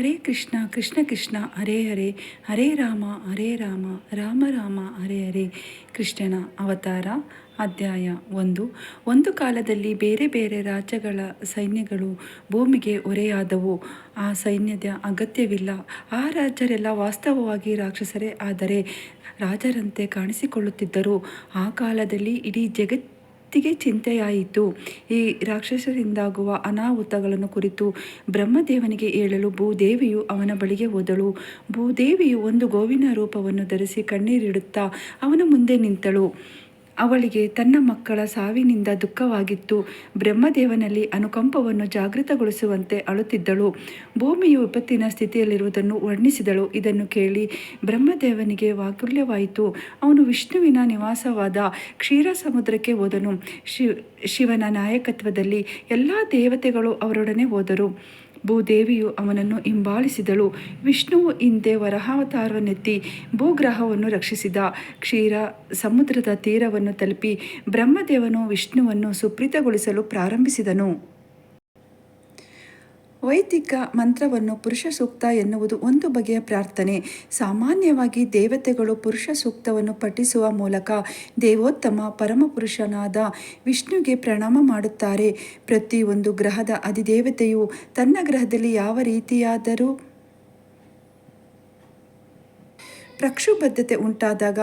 ಹರೇ ಕೃಷ್ಣ ಕೃಷ್ಣ ಕೃಷ್ಣ, ಹರೇ ಹರೇ ಹರೇ ರಾಮ ಹರೇ ರಾಮ ರಾಮ ರಾಮ, ಹರೇ ಹರೇ. ಕೃಷ್ಣನ ಅವತಾರ, ಅಧ್ಯಾಯ ಒಂದು. ಒಂದು ಕಾಲದಲ್ಲಿ ಬೇರೆ ಬೇರೆ ರಾಜ್ಯಗಳ ಸೈನ್ಯಗಳು ಭೂಮಿಗೆ ಒರೆಯಾದವು. ಆ ಸೈನ್ಯದ ಅಗತ್ಯವಿಲ್ಲ. ಆ ರಾಜ್ಯರೆಲ್ಲ ವಾಸ್ತವವಾಗಿ ರಾಕ್ಷಸರೇ ಆದರೆ ರಾಜರಂತೆ ಕಾಣಿಸಿಕೊಳ್ಳುತ್ತಿದ್ದರು. ಆ ಕಾಲದಲ್ಲಿ ಇಡೀ ಜಗತ್ ಜಗತ್ತಿಗೆ ಚಿಂತೆಯಾಯಿತು. ಈ ರಾಕ್ಷಸರಿಂದಾಗುವ ಅನಾಹುತಗಳನ್ನು ಕುರಿತು ಬ್ರಹ್ಮದೇವನಿಗೆ ಹೇಳಲು ಭೂದೇವಿಯು ಅವನ ಬಳಿಗೆ ಹೋದಳು. ಭೂದೇವಿಯು ಒಂದು ಗೋವಿನ ರೂಪವನ್ನು ಧರಿಸಿ ಕಣ್ಣೀರಿಡುತ್ತಾ ಅವನ ಮುಂದೆ ನಿಂತಳು. ಅವಳಿಗೆ ತನ್ನ ಮಕ್ಕಳ ಸಾವಿನಿಂದ ದುಃಖವಾಗಿತ್ತು. ಬ್ರಹ್ಮದೇವನಲ್ಲಿ ಅನುಕಂಪವನ್ನು ಜಾಗೃತಗೊಳಿಸುವಂತೆ ಅಳುತ್ತಿದ್ದಳು. ಭೂಮಿಯು ವಿಪತ್ತಿನ ಸ್ಥಿತಿಯಲ್ಲಿರುವುದನ್ನು ವರ್ಣಿಸಿದಳು. ಇದನ್ನು ಕೇಳಿ ಬ್ರಹ್ಮದೇವನಿಗೆ ವಾಕುಲ್ಯವಾಯಿತು ಅವನು ವಿಷ್ಣುವಿನ ನಿವಾಸವಾದ ಕ್ಷೀರ ಸಮುದ್ರಕ್ಕೆ ಹೋದನು ಶಿವನ ನಾಯಕತ್ವದಲ್ಲಿ ಎಲ್ಲ ದೇವತೆಗಳು ಅವರೊಡನೆ ಹೋದರು. ಭೂದೇವಿಯು ಅವನನ್ನು ಹಿಂಬಾಲಿಸಿದಳು. ವಿಷ್ಣುವು ಹಿಂದೆ ವರಹಾವತಾರವನ್ನೆತ್ತಿ ಭೂಗ್ರಹವನ್ನು ರಕ್ಷಿಸಿದ. ಕ್ಷೀರ ಸಮುದ್ರದ ತೀರವನ್ನು ತಲುಪಿ ಬ್ರಹ್ಮದೇವನು ವಿಷ್ಣುವನ್ನು ಸುಪ್ರೀತಗೊಳಿಸಲು ಪ್ರಾರಂಭಿಸಿದನು. ವೈದಿಕ ಮಂತ್ರವನ್ನು ಪುರುಷ ಸೂಕ್ತ ಎನ್ನುವುದು ಒಂದು ಬಗೆಯ ಪ್ರಾರ್ಥನೆ. ಸಾಮಾನ್ಯವಾಗಿ ದೇವತೆಗಳು ಪುರುಷ ಸೂಕ್ತವನ್ನು ಪಠಿಸುವ ಮೂಲಕ ದೇವೋತ್ತಮ ಪರಮಪುರುಷನಾದ ವಿಷ್ಣುಗೆ ಪ್ರಣಾಮ ಮಾಡುತ್ತಾರೆ. ಪ್ರತಿಯೊಂದು ಗ್ರಹದ ಅಧಿದೇವತೆಯು ತನ್ನ ಗ್ರಹದಲ್ಲಿ ಯಾವ ರೀತಿಯಾದರೂ ಪ್ರಕ್ಷುಬದ್ಧತೆ ಉಂಟಾದಾಗ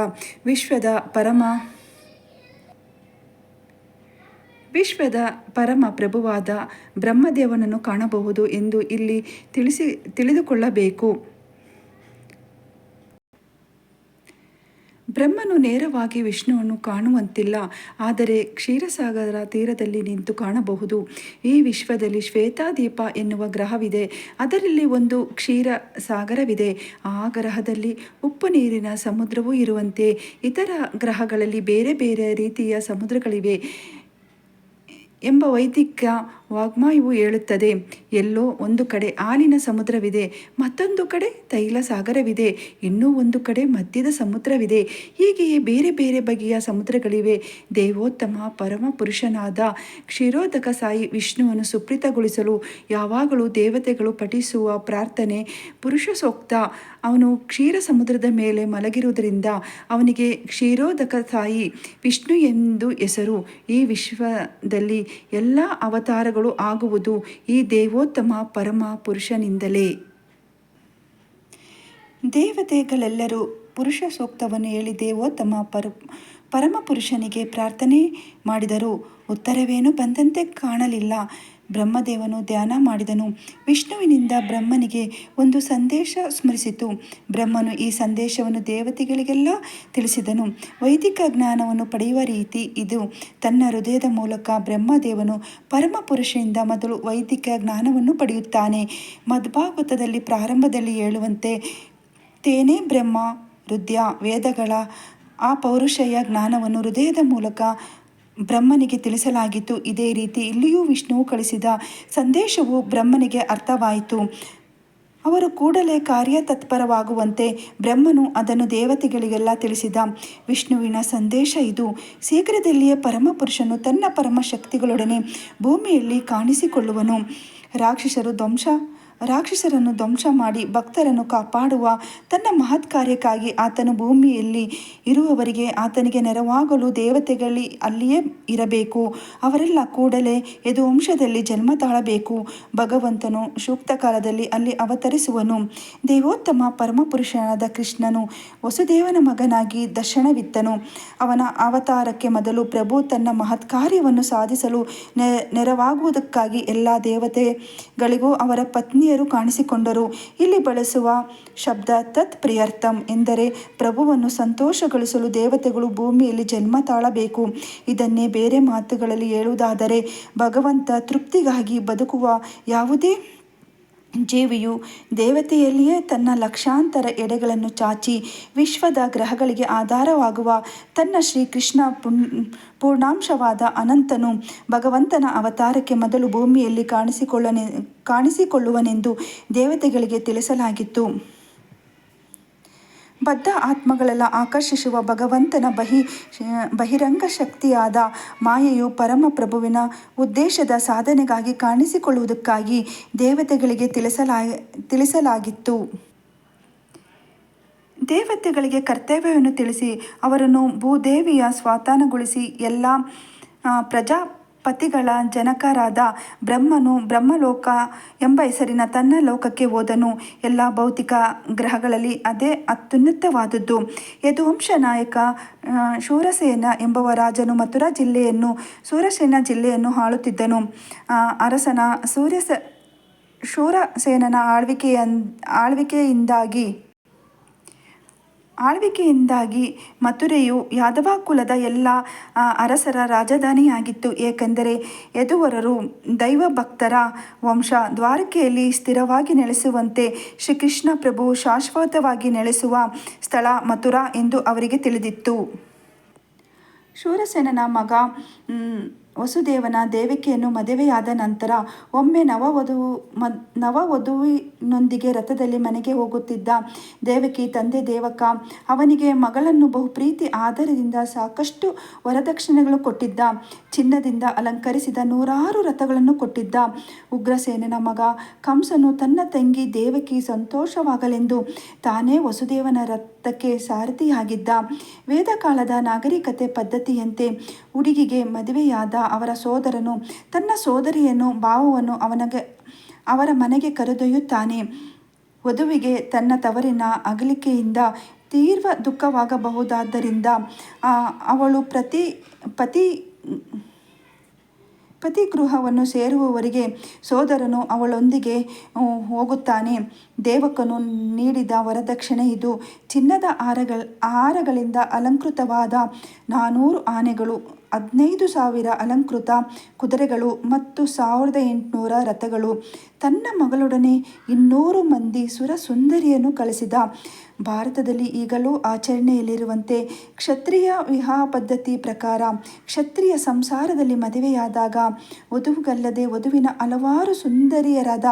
ವಿಶ್ವದ ಪರಮ ವಿಶ್ವದ ಪರಮ ಪ್ರಭುವಾದ ಬ್ರಹ್ಮದೇವನನ್ನು ಕಾಣಬಹುದು ಎಂದು ಇಲ್ಲಿ ತಿಳಿಸಿ, ತಿಳಿದುಕೊಳ್ಳಬೇಕು. ಬ್ರಹ್ಮನು ನೇರವಾಗಿ ವಿಷ್ಣುವನ್ನು ಕಾಣುವಂತಿಲ್ಲ, ಆದರೆ ಕ್ಷೀರಸಾಗರ ತೀರದಲ್ಲಿ ನಿಂತು ಕಾಣಬಹುದು. ಈ ವಿಶ್ವದಲ್ಲಿ ಶ್ವೇತಾದೀಪ ಎನ್ನುವ ಗ್ರಹವಿದೆ. ಅದರಲ್ಲಿ ಒಂದು ಕ್ಷೀರ ಸಾಗರವಿದೆ ಆ ಗ್ರಹದಲ್ಲಿ ಉಪ್ಪು ನೀರಿನ ಸಮುದ್ರವೂ ಇರುವಂತೆ. ಇತರ ಗ್ರಹಗಳಲ್ಲಿ ಬೇರೆ ಬೇರೆ ರೀತಿಯ ಸಮುದ್ರಗಳಿವೆ. ಎಂಬ ವೈದಿಕ ವಾಗ್ಮಾಯವು ಹೇಳುತ್ತದೆ ಎಲ್ಲೋ ಒಂದು ಕಡೆ ಹಾಲಿನ ಸಮುದ್ರವಿದೆ, ಮತ್ತೊಂದು ಕಡೆ ತೈಲ ಸಾಗರವಿದೆ ಇನ್ನೂ ಒಂದು ಕಡೆ ಮಧ್ಯದ ಸಮುದ್ರವಿದೆ. ಹೀಗೆಯೇ ಬೇರೆ ಬೇರೆ ಬಗೆಯ ಸಮುದ್ರಗಳಿವೆ. ದೇವೋತ್ತಮ ಪರಮ ಪುರುಷನಾದ ಕ್ಷೀರೋದಕ ಸಾಯಿ ವಿಷ್ಣುವನ್ನು ಸುಪ್ರೀತಗೊಳಿಸಲು ಯಾವಾಗಲೂ ದೇವತೆಗಳು ಪಠಿಸುವ ಪ್ರಾರ್ಥನೆ ಪುರುಷ ಸೂಕ್ತ ಅವನು ಕ್ಷೀರ ಸಮುದ್ರದ ಮೇಲೆ ಮಲಗಿರುವುದರಿಂದ ಅವನಿಗೆ ಕ್ಷೀರೋದಕ ಸಾಯಿ ವಿಷ್ಣು ಎಂದು ಹೆಸರು. ಈ ವಿಶ್ವದಲ್ಲಿ ಎಲ್ಲ ಅವತಾರಗಳು ಆಗುವುದು ಈ ದೇವೋತ್ತಮ ಪರಮ ಪುರುಷನಿಂದಲೇ. ದೇವತೆಗಳೆಲ್ಲರೂ ಪುರುಷ ಸೂಕ್ತವನ್ನು ಹೇಳಿ ದೇವೋತ್ತಮ ಪರ ಪರಮಪುರುಷನಿಗೆ ಪ್ರಾರ್ಥನೆ ಮಾಡಿದರು ಉತ್ತರವೇನು ಬಂದಂತೆ ಕಾಣಲಿಲ್ಲ. ಬ್ರಹ್ಮದೇವನು ಧ್ಯಾನ ಮಾಡಿದನು. ವಿಷ್ಣುವಿನಿಂದ ಬ್ರಹ್ಮನಿಗೆ ಒಂದು ಸಂದೇಶ ಸ್ಮರಿಸಿತು. ಬ್ರಹ್ಮನು ಈ ಸಂದೇಶವನ್ನು ದೇವತೆಗಳಿಗೆಲ್ಲ ತಿಳಿಸಿದನು. ವೈದಿಕ ಜ್ಞಾನವನ್ನು ಪಡೆಯುವ ರೀತಿ ಇದು. ತನ್ನ ಹೃದಯದ ಮೂಲಕ ಬ್ರಹ್ಮದೇವನು ಪರಮಪುರುಷನಿಂದ ಮೊದಲು ವೈದಿಕ ಜ್ಞಾನವನ್ನು ಪಡೆಯುತ್ತಾನೆ. ಮದ್ಭಾಗವತದಲ್ಲಿ ಪ್ರಾರಂಭದಲ್ಲಿ ಹೇಳುವಂತೆ, ತೇನೇ ಬ್ರಹ್ಮ, ಹೃದಯ ವೇದಗಳ ಆ ಪೌರುಷಯ ಜ್ಞಾನವನ್ನು ಹೃದಯದ ಮೂಲಕ ಬ್ರಹ್ಮನಿಗೆ ತಿಳಿಸಲಾಗಿತ್ತು. ಇದೇ ರೀತಿ ಇಲ್ಲಿಯೂ ವಿಷ್ಣುವು ಕಳಿಸಿದ ಸಂದೇಶವು ಬ್ರಹ್ಮನಿಗೆ ಅರ್ಥವಾಯಿತು. ಅವರು ಕೂಡಲೇ ಕಾರ್ಯತತ್ಪರವಾಗುವಂತೆ ಬ್ರಹ್ಮನು ಅದನ್ನು ದೇವತೆಗಳಿಗೆಲ್ಲ ತಿಳಿಸಿದ. ವಿಷ್ಣುವಿನ ಸಂದೇಶ ಇದು. ಶೀಘ್ರದಲ್ಲಿಯೇ ಪರಮಪುರುಷನು ತನ್ನ ಪರಮಶಕ್ತಿಗಳೊಡನೆ ಭೂಮಿಯಲ್ಲಿ ಕಾಣಿಸಿಕೊಳ್ಳುವನು. ರಾಕ್ಷಸರು ಧ್ವಂಸ ರಾಕ್ಷಸರನ್ನು ಧ್ವಂಸ ಮಾಡಿ ಭಕ್ತರನ್ನು ಕಾಪಾಡುವ ತನ್ನ ಮಹತ್ ಕಾರ್ಯಕ್ಕಾಗಿ ಆತನು ಭೂಮಿಯಲ್ಲಿ ಇರುವವರಿಗೆ ಆತನಿಗೆ ನೆರವಾಗಲು ದೇವತೆಗಳಿ ಅಲ್ಲಿಯೇ ಇರಬೇಕು. ಅವರೆಲ್ಲ ಕೂಡಲೇ ಯದುವಂಶದಲ್ಲಿ ಜನ್ಮ ತಾಳಬೇಕು. ಭಗವಂತನು ಸೂಕ್ತ ಕಾಲದಲ್ಲಿ ಅಲ್ಲಿ ಅವತರಿಸುವನು. ದೇವೋತ್ತಮ ಪರಮಪುರುಷನಾದ ಕೃಷ್ಣನು ವಸುದೇವನ ಮಗನಾಗಿ ದರ್ಶನವಿತ್ತನು. ಅವನ ಅವತಾರಕ್ಕೆ ಮೊದಲು ಪ್ರಭು ತನ್ನ ಮಹತ್ ಕಾರ್ಯವನ್ನು ಸಾಧಿಸಲು ನೆರವಾಗುವುದಕ್ಕಾಗಿ ಎಲ್ಲ ದೇವತೆಗಳಿಗೂ ಅವರ ಪತ್ನಿ ಮಹನೀಯರು ಕಾಣಿಸಿಕೊಂಡರು. ಇಲ್ಲಿ ಬಳಸುವ ಶಬ್ದ ತತ್ ಪ್ರಿಯರ್ಥಂ ಎಂದರೆ ಪ್ರಭುವನ್ನು ಸಂತೋಷಗೊಳಿಸಲು ದೇವತೆಗಳು ಭೂಮಿಯಲ್ಲಿ ಜನ್ಮ ತಾಳಬೇಕು. ಇದನ್ನೇ ಬೇರೆ ಮಾತುಗಳಲ್ಲಿ ಹೇಳುವುದಾದರೆ ಭಗವಂತ ತೃಪ್ತಿಗಾಗಿ ಬದುಕುವ ಯಾವುದೇ ಜೀವಿಯು ದೇವತೆಯಲ್ಲಿಯೇ ತನ್ನ ಲಕ್ಷಾಂತರ ಎಡೆಗಳನ್ನು ಚಾಚಿ ವಿಶ್ವದ ಗ್ರಹಗಳಿಗೆ ಆಧಾರವಾಗುವ ತನ್ನ ಶ್ರೀಕೃಷ್ಣ ಪುಣ್ ಪೂರ್ಣಾಂಶವಾದ ಅನಂತನು ಭಗವಂತನ ಅವತಾರಕ್ಕೆ ಮೊದಲು ಭೂಮಿಯಲ್ಲಿ ಕಾಣಿಸಿಕೊಳ್ಳನೆ, ಕಾಣಿಸಿಕೊಳ್ಳುವನೆಂದು ದೇವತೆಗಳಿಗೆ ತಿಳಿಸಲಾಗಿತ್ತು. ಬದ್ಧ ಆತ್ಮಗಳೆಲ್ಲ ಆಕರ್ಷಿಸುವ ಭಗವಂತನ ಬಹಿ ಬಹಿರಂಗ ಶಕ್ತಿಯಾದ ಮಾಯೆಯು ಪರಮಪ್ರಭುವಿನ ಉದ್ದೇಶದ ಸಾಧನೆಗಾಗಿ ಕಾಣಿಸಿಕೊಳ್ಳುವುದಕ್ಕಾಗಿ ದೇವತೆಗಳಿಗೆ ತಿಳಿಸಲಾ ತಿಳಿಸಲಾಗಿತ್ತು. ದೇವತೆಗಳಿಗೆ ಕರ್ತವ್ಯವನ್ನು ತಿಳಿಸಿ ಅವರನ್ನು ಭೂದೇವಿಯ ಸ್ವಾತಾನಗೊಳಿಸಿ ಎಲ್ಲ ಆ, ಪ್ರಜಾಪತಿಗಳ ಜನಕರಾದ ಬ್ರಹ್ಮನು ಬ್ರಹ್ಮಲೋಕ ಎಂಬ ಹೆಸರಿನ ತನ್ನ ಲೋಕಕ್ಕೆ ಹೋದನು. ಎಲ್ಲ ಭೌತಿಕ ಗ್ರಹಗಳಲ್ಲಿ ಅದೇ ಅತ್ಯುನ್ನತವಾದದ್ದು. ಯದುವಂಶ ನಾಯಕ ಶೂರಸೇನ ಎಂಬುವ ರಾಜನು ಮಥುರಾ ಜಿಲ್ಲೆಯನ್ನು ಸೂರಸೇನ ಜಿಲ್ಲೆಯನ್ನು ಆಳುತ್ತಿದ್ದನು. ಅರಸನ ಸೂರ್ಯಸ, ಶೂರಸೇನನ ಆಳ್ವಿಕೆಯ ಆಳ್ವಿಕೆಯಿಂದಾಗಿ ಆಳ್ವಿಕೆಯಿಂದಾಗಿ ಮಥುರೆಯು ಯಾದವ ಕುಲದ ಎಲ್ಲ ಅರಸರ ರಾಜಧಾನಿಯಾಗಿತ್ತು. ಏಕೆಂದರೆ ಯದುವರರು ದೈವಭಕ್ತರ ವಂಶ ದ್ವಾರಕೆಯಲ್ಲಿ ಸ್ಥಿರವಾಗಿ ನೆಲೆಸುವಂತೆ ಶ್ರೀಕೃಷ್ಣ ಪ್ರಭು ಶಾಶ್ವತವಾಗಿ ನೆಲೆಸುವ ಸ್ಥಳ ಮಥುರಾ ಎಂದು ಅವರಿಗೆ ತಿಳಿದಿತ್ತು. ಶೂರಸೇನನ ಮಗ ವಸುದೇವನ ದೇವಿಕೆಯನ್ನು ಮದುವೆಯಾದ ನಂತರ ಒಮ್ಮೆ ನವವಧು ಮ ನವವಧುವಿನೊಂದಿಗೆ ರಥದಲ್ಲಿ ಮನೆಗೆ ಹೋಗುತ್ತಿದ್ದ ದೇವಕಿ ತಂದೆ ದೇವಕ ಅವನಿಗೆ ಮಗಳನ್ನು ಬಹು ಪ್ರೀತಿ ಆದರದಿಂದ ಸಾಕಷ್ಟು ವರದಕ್ಷಿಣೆಗಳು ಕೊಟ್ಟಿದ್ದ. ಚಿನ್ನದಿಂದ ಅಲಂಕರಿಸಿದ ನೂರಾರು ರಥಗಳನ್ನು ಕೊಟ್ಟಿದ್ದ. ಉಗ್ರಸೇನನ ಮಗ ಕಂಸನು ತನ್ನ ತಂಗಿ ದೇವಕಿ ಸಂತೋಷವಾಗಲೆಂದು ತಾನೇ ವಸುದೇವನ ರಥಕ್ಕೆ ಸಾರಥಿಯಾಗಿದ್ದ. ವೇದಕಾಲದ ನಾಗರಿಕತೆ ಪದ್ಧತಿಯಂತೆ ಹುಡುಗಿಗೆ ಮದುವೆಯಾದ ಅವರ ಸೋದರನು ತನ್ನ ಸೋದರಿಯನ್ನು ಭಾವವನ್ನು ಅವನಿಗೆ, ಅವರ ಮನೆಗೆ ಕರೆದೊಯ್ಯುತ್ತಾನೆ. ವಧುವಿಗೆ ತನ್ನ ತವರಿನ ಅಗಲಿಕೆಯಿಂದ ತೀವ್ರ ದುಃಖವಾಗಬಹುದಾದ್ದರಿಂದ ಅವಳು ಪ್ರತಿ, ಪತಿ ಪತಿ ಗೃಹವನ್ನು ಸೇರುವವರಿಗೆ ಸೋದರನು ಅವಳೊಂದಿಗೆ ಹೋಗುತ್ತಾನೆ. ದೇವಕನು ನೀಡಿದ ವರದಕ್ಷಿಣೆ ಇದು ಚಿನ್ನದ ಹಾರಗಳ ಹಾರಗಳಿಂದ ಅಲಂಕೃತವಾದ ನಾನೂರು ಆನೆಗಳು. ಹದಿನೈದು ಸಾವಿರ ಅಲಂಕೃತ ಕುದುರೆಗಳು ಮತ್ತು ಸಾವಿರದ ಎಂಟುನೂರ ರಥಗಳು. ತನ್ನ ಮಗಳೊಡನೆ ಇನ್ನೂರು ಮಂದಿ ಸುರ ಸುಂದರಿಯನ್ನು ಕಳಿಸಿದ. ಭಾರತದಲ್ಲಿ ಈಗಲೂ ಆಚರಣೆಯಲ್ಲಿರುವಂತೆ ಕ್ಷತ್ರಿಯ ವಿವಾಹ ಪದ್ಧತಿ ಪ್ರಕಾರ ಕ್ಷತ್ರಿಯ ಸಂಸಾರದಲ್ಲಿ ಮದುವೆಯಾದಾಗ ವಧುವಿಗಲ್ಲದೆ ವಧುವಿನ ಹಲವಾರು ಸುಂದರಿಯರಾದ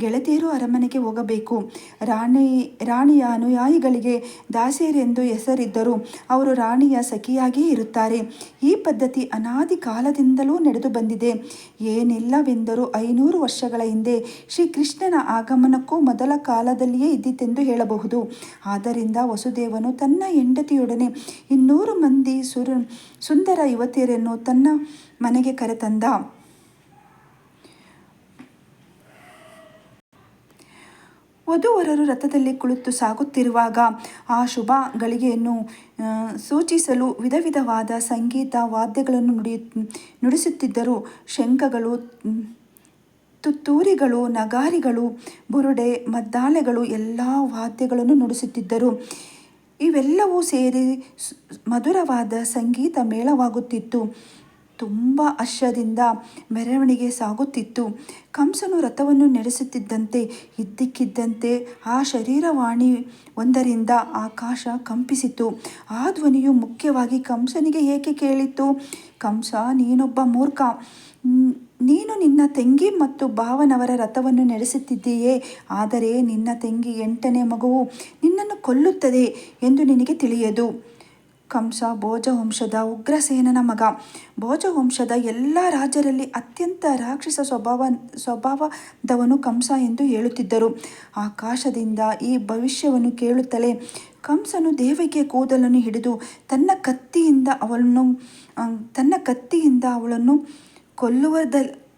ಗೆಳತಿಯರು ಅರಮನೆಗೆ ಹೋಗಬೇಕು. ರಾಣಿ, ರಾಣಿಯ ಅನುಯಾಯಿಗಳಿಗೆ ದಾಸಿಯರೆಂದು ಹೆಸರಿದ್ದರು ಅವರು ರಾಣಿಯ ಸಖಿಯಾಗಿಯೇ ಇರುತ್ತಾರೆ. ಈ ಪದ್ಧತಿ ಅನಾದಿ ಕಾಲದಿಂದಲೂ ನಡೆದು ಬಂದಿದೆ. ಏನಿಲ್ಲವೆಂದರೂ ಐನೂರು ವರ್ಷಗಳ ಹಿಂದೆ ಶ್ರೀಕೃಷ್ಣನ ಆಗಮನಕ್ಕೂ ಮೊದಲ ಕಾಲದಲ್ಲಿಯೇ ಇದ್ದಿತೆಂದು ಹೇಳಬಹುದು. ಆದ್ದರಿಂದ ವಸುದೇವನು ತನ್ನ ಹೆಂಡತಿಯೊಡನೆ ಇನ್ನೂರು ಮಂದಿ ಸುರ, ಸುಂದರ ಯುವತಿಯರನ್ನು ತನ್ನ ಮನೆಗೆ ಕರೆತಂದ. ವಧುವರರು ರಥದಲ್ಲಿ ಕುಳಿತು ಸಾಗುತ್ತಿರುವಾಗ ಆ ಶುಭ ಗಳಿಗೆಯನ್ನು ಸೂಚಿಸಲು ವಿಧ ವಿಧವಾದ ಸಂಗೀತ ವಾದ್ಯಗಳನ್ನು ನುಡಿ, ನುಡಿಸುತ್ತಿದ್ದರು. ಶಂಖಗಳು, ತುತ್ತೂರಿಗಳು, ನಗಾರಿಗಳು, ಬುರುಡೆ ಮದ್ದಾಳೆಗಳು ಎಲ್ಲ ವಾದ್ಯಗಳನ್ನು ನುಡಿಸುತ್ತಿದ್ದರು. ಇವೆಲ್ಲವೂ ಸೇರಿ ಮಧುರವಾದ ಸಂಗೀತ ಮೇಳವಾಗುತ್ತಿತ್ತು. ತುಂಬ ಹರ್ಷದಿಂದ ಮೆರವಣಿಗೆ ಸಾಗುತ್ತಿತ್ತು. ಕಂಸನು ರಥವನ್ನು ನಡೆಸುತ್ತಿದ್ದಂತೆ, ಇದ್ದಕ್ಕಿದ್ದಂತೆ ಆ ಶರೀರವಾಣಿ ಒಂದರಿಂದ ಆಕಾಶ ಕಂಪಿಸಿತು. ಆ ಧ್ವನಿಯು ಮುಖ್ಯವಾಗಿ ಕಂಸನಿಗೆ ಏಕೆ ಕೇಳಿತು ಕಂಸ, ನೀನೊಬ್ಬ ಮೂರ್ಖ. ನೀನು ನಿನ್ನ ತಂಗಿ ಮತ್ತು ಭಾವನವರ ರಥವನ್ನು ನಡೆಸುತ್ತಿದ್ದೀಯೇ? ಆದರೆ ನಿನ್ನ ತಂಗಿ ಎಂಟನೇ ಮಗುವು ನಿನ್ನನ್ನು ಕೊಲ್ಲುತ್ತದೆ ಎಂದು ನಿನಗೆ ತಿಳಿಯದು. ಕಂಸ ಭೋಜವಂಶದ ಉಗ್ರಸೇನನ ಮಗ. ಭೋಜವಂಶದ ಎಲ್ಲ ರಾಜರಲ್ಲಿ ಅತ್ಯಂತ ರಾಕ್ಷಸ ಸ್ವಭಾವ, ಸ್ವಭಾವದವನು ಕಂಸ ಎಂದು ಹೇಳುತ್ತಿದ್ದರು. ಆಕಾಶದಿಂದ ಈ ಭವಿಷ್ಯವನ್ನು ಕೇಳುತ್ತಲೇ ಕಂಸನು ದೇವಿಗೆ ಕೂದಲನ್ನು ಹಿಡಿದು ತನ್ನ ಕತ್ತಿಯಿಂದ ಅವಳನ್ನು ತನ್ನ ಕತ್ತಿಯಿಂದ ಅವಳನ್ನು ಕೊಲ್ಲುವದ,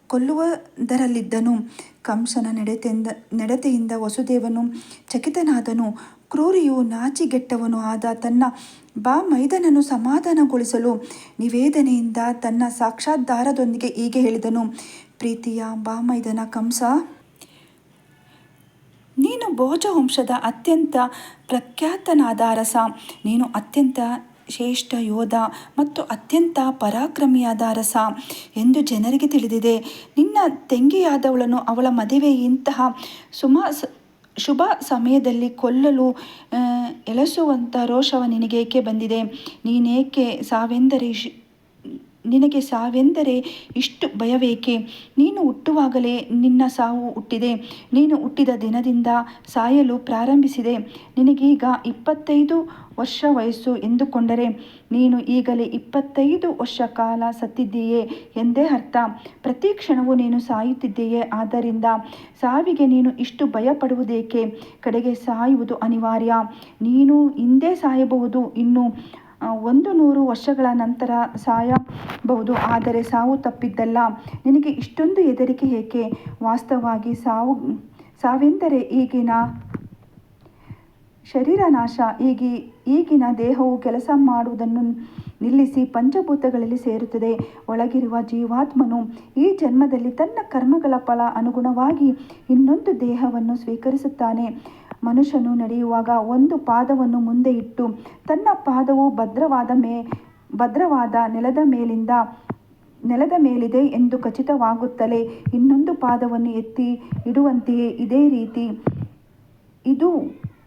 ಕೊಲ್ಲುವುದರಲ್ಲಿದ್ದನು. ಕಂಸನ ನಡತೆಯಿಂದ ನಡತೆಯಿಂದ ವಸುದೇವನು ಚಕಿತನಾದನು. ಕ್ರೂರಿಯು ನಾಚಿಗೆಟ್ಟವನು ಆದ ತನ್ನ ಬಾ ಮೈದನನ್ನು ಸಮಾಧಾನಗೊಳಿಸಲು ನಿವೇದನೆಯಿಂದ ತನ್ನ ಸಾಕ್ಷಾತ್ಕಾರದೊಂದಿಗೆ ಹೀಗೆ ಹೇಳಿದನು, ಪ್ರೀತಿಯ ಬಾ ಮೈದನ ಕಂಸ, ನೀನು ಭೋಜವಂಶದ ಅತ್ಯಂತ ಪ್ರಖ್ಯಾತನಾದ ಅರಸ. ನೀನು ಅತ್ಯಂತ ಶ್ರೇಷ್ಠ ಯೋಧ ಮತ್ತು ಅತ್ಯಂತ ಪರಾಕ್ರಮಿಯಾದ ಅರಸ ಎಂದು ಜನರಿಗೆ ತಿಳಿದಿದೆ. ನಿನ್ನ ತಂಗಿಯಾದವಳನ್ನು ಅವಳ ಮದುವೆ ಇಂತಹ ಸುಮ ಶುಭ ಸಮಯದಲ್ಲಿ ಕೊಲ್ಲಲು ಎಳಸುವಂಥ ರೋಷವ ನಿನಗೇಕೆ ಬಂದಿದೆ? ನೀನೇಕೆ ಸಾವೆಂದರೆ ನಿನಗೆ ಸಾವೆಂದರೆ ಇಷ್ಟು ಭಯವೇಕೆ? ನೀನು ಹುಟ್ಟುವಾಗಲೇ ನಿನ್ನ ಸಾವು ಹುಟ್ಟಿದೆ. ನೀನು ಹುಟ್ಟಿದ ದಿನದಿಂದ ಸಾಯಲು ಪ್ರಾರಂಭಿಸಿದೆ. ನಿನಗೀಗ ಇಪ್ಪತ್ತೈದು ವರ್ಷ ವಯಸ್ಸು ಎಂದುಕೊಂಡರೆ ನೀನು ಈಗಲೇ ಇಪ್ಪತ್ತೈದು ವರ್ಷ ಕಾಲ ಸತ್ತಿದ್ದೀಯೆ ಎಂದೇ ಅರ್ಥ. ಪ್ರತಿ ಕ್ಷಣವೂ ನೀನು ಸಾಯುತ್ತಿದ್ದೀಯೆ. ಆದ್ದರಿಂದ ಸಾವಿಗೆ ನೀನು ಇಷ್ಟು ಭಯಪಡುವುದೇಕೆ? ಕಡೆಗೆ ಸಾಯುವುದು ಅನಿವಾರ್ಯ. ನೀನು ಹಿಂದೆ ಸಾಯಬಹುದು ಇನ್ನು. ಒಂದು ನೂರು ವರ್ಷಗಳ ನಂತರ ಸಾಯಬಹುದು. ಆದರೆ ಸಾವು ತಪ್ಪಿದ್ದಲ್ಲ. ನಿನಗೆ ಇಷ್ಟೊಂದು ಹೆದರಿಕೆ ಏಕೆ? ವಾಸ್ತವವಾಗಿ ಸಾವು, ಸಾವೆಂದರೆ ಈಗಿನ ಶರೀರ ನಾಶ. ಈಗಿ, ಈಗಿನ ದೇಹವು ಕೆಲಸ ಮಾಡುವುದನ್ನು ನಿಲ್ಲಿಸಿ ಪಂಚಭೂತಗಳಲ್ಲಿ ಸೇರುತ್ತದೆ. ಒಳಗಿರುವ ಜೀವಾತ್ಮನು ಈ ಜನ್ಮದಲ್ಲಿ ತನ್ನ ಕರ್ಮಗಳ ಫಲ ಅನುಗುಣವಾಗಿ ಇನ್ನೊಂದು ದೇಹವನ್ನು ಸ್ವೀಕರಿಸುತ್ತಾನೆ. ಮನುಷ್ಯನು ನಡೆಯುವಾಗ ಒಂದು ಪಾದವನ್ನು ಮುಂದೆ ಇಟ್ಟು ತನ್ನ ಪಾದವು ಭದ್ರವಾದ ಮೇ, ಭದ್ರವಾದ ನೆಲದ ಮೇಲಿಂದ, ನೆಲದ ಮೇಲಿದೆ ಎಂದು ಖಚಿತವಾಗುತ್ತಲೇ ಇನ್ನೊಂದು ಪಾದವನ್ನು ಎತ್ತಿ ಇಡುವಂತೆಯೇ ಇದೇ ರೀತಿ. ಇದು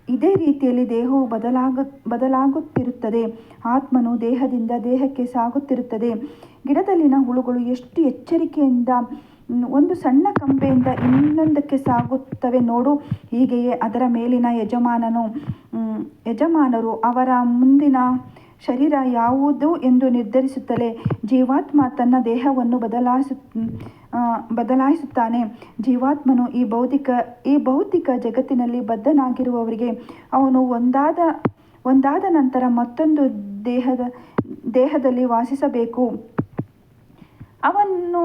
ಇದೇ ರೀತಿಯಲ್ಲಿ ದೇಹವು ಬದಲಾಗ, ಬದಲಾಗುತ್ತಿರುತ್ತದೆ. ಆತ್ಮನು ದೇಹದಿಂದ ದೇಹಕ್ಕೆ ಸಾಗುತ್ತಿರುತ್ತದೆ. ಗಿಡದಲ್ಲಿನ ಹುಳುಗಳು ಎಷ್ಟು ಎಚ್ಚರಿಕೆಯಿಂದ ಒಂದು ಸಣ್ಣ ಕಂಬೆಯಿಂದ ಇನ್ನೊಂದಕ್ಕೆ ಸಾಗುತ್ತವೆ ನೋಡು. ಹೀಗೆಯೇ ಅದರ ಮೇಲಿನ ಯಜಮಾನನು ಯಜಮಾನರು ಅವರ ಮುಂದಿನ ಶರೀರ ಯಾವುದು ಎಂದು ನಿರ್ಧರಿಸುತ್ತಲೇ ಜೀವಾತ್ಮ ತನ್ನ ದೇಹವನ್ನು ಬದಲಾಯಿಸು ಬದಲಾಯಿಸುತ್ತಾನೆ. ಜೀವಾತ್ಮನು ಈ ಭೌತಿಕ ಈ ಭೌತಿಕ ಜಗತ್ತಿನಲ್ಲಿ ಬದ್ಧನಾಗಿರುವವರಿಗೆ ಅವನು ಒಂದಾದ ಒಂದಾದ ನಂತರ ಮತ್ತೊಂದು ದೇಹದ, ದೇಹದಲ್ಲಿ ವಾಸಿಸಬೇಕು. ಅವನು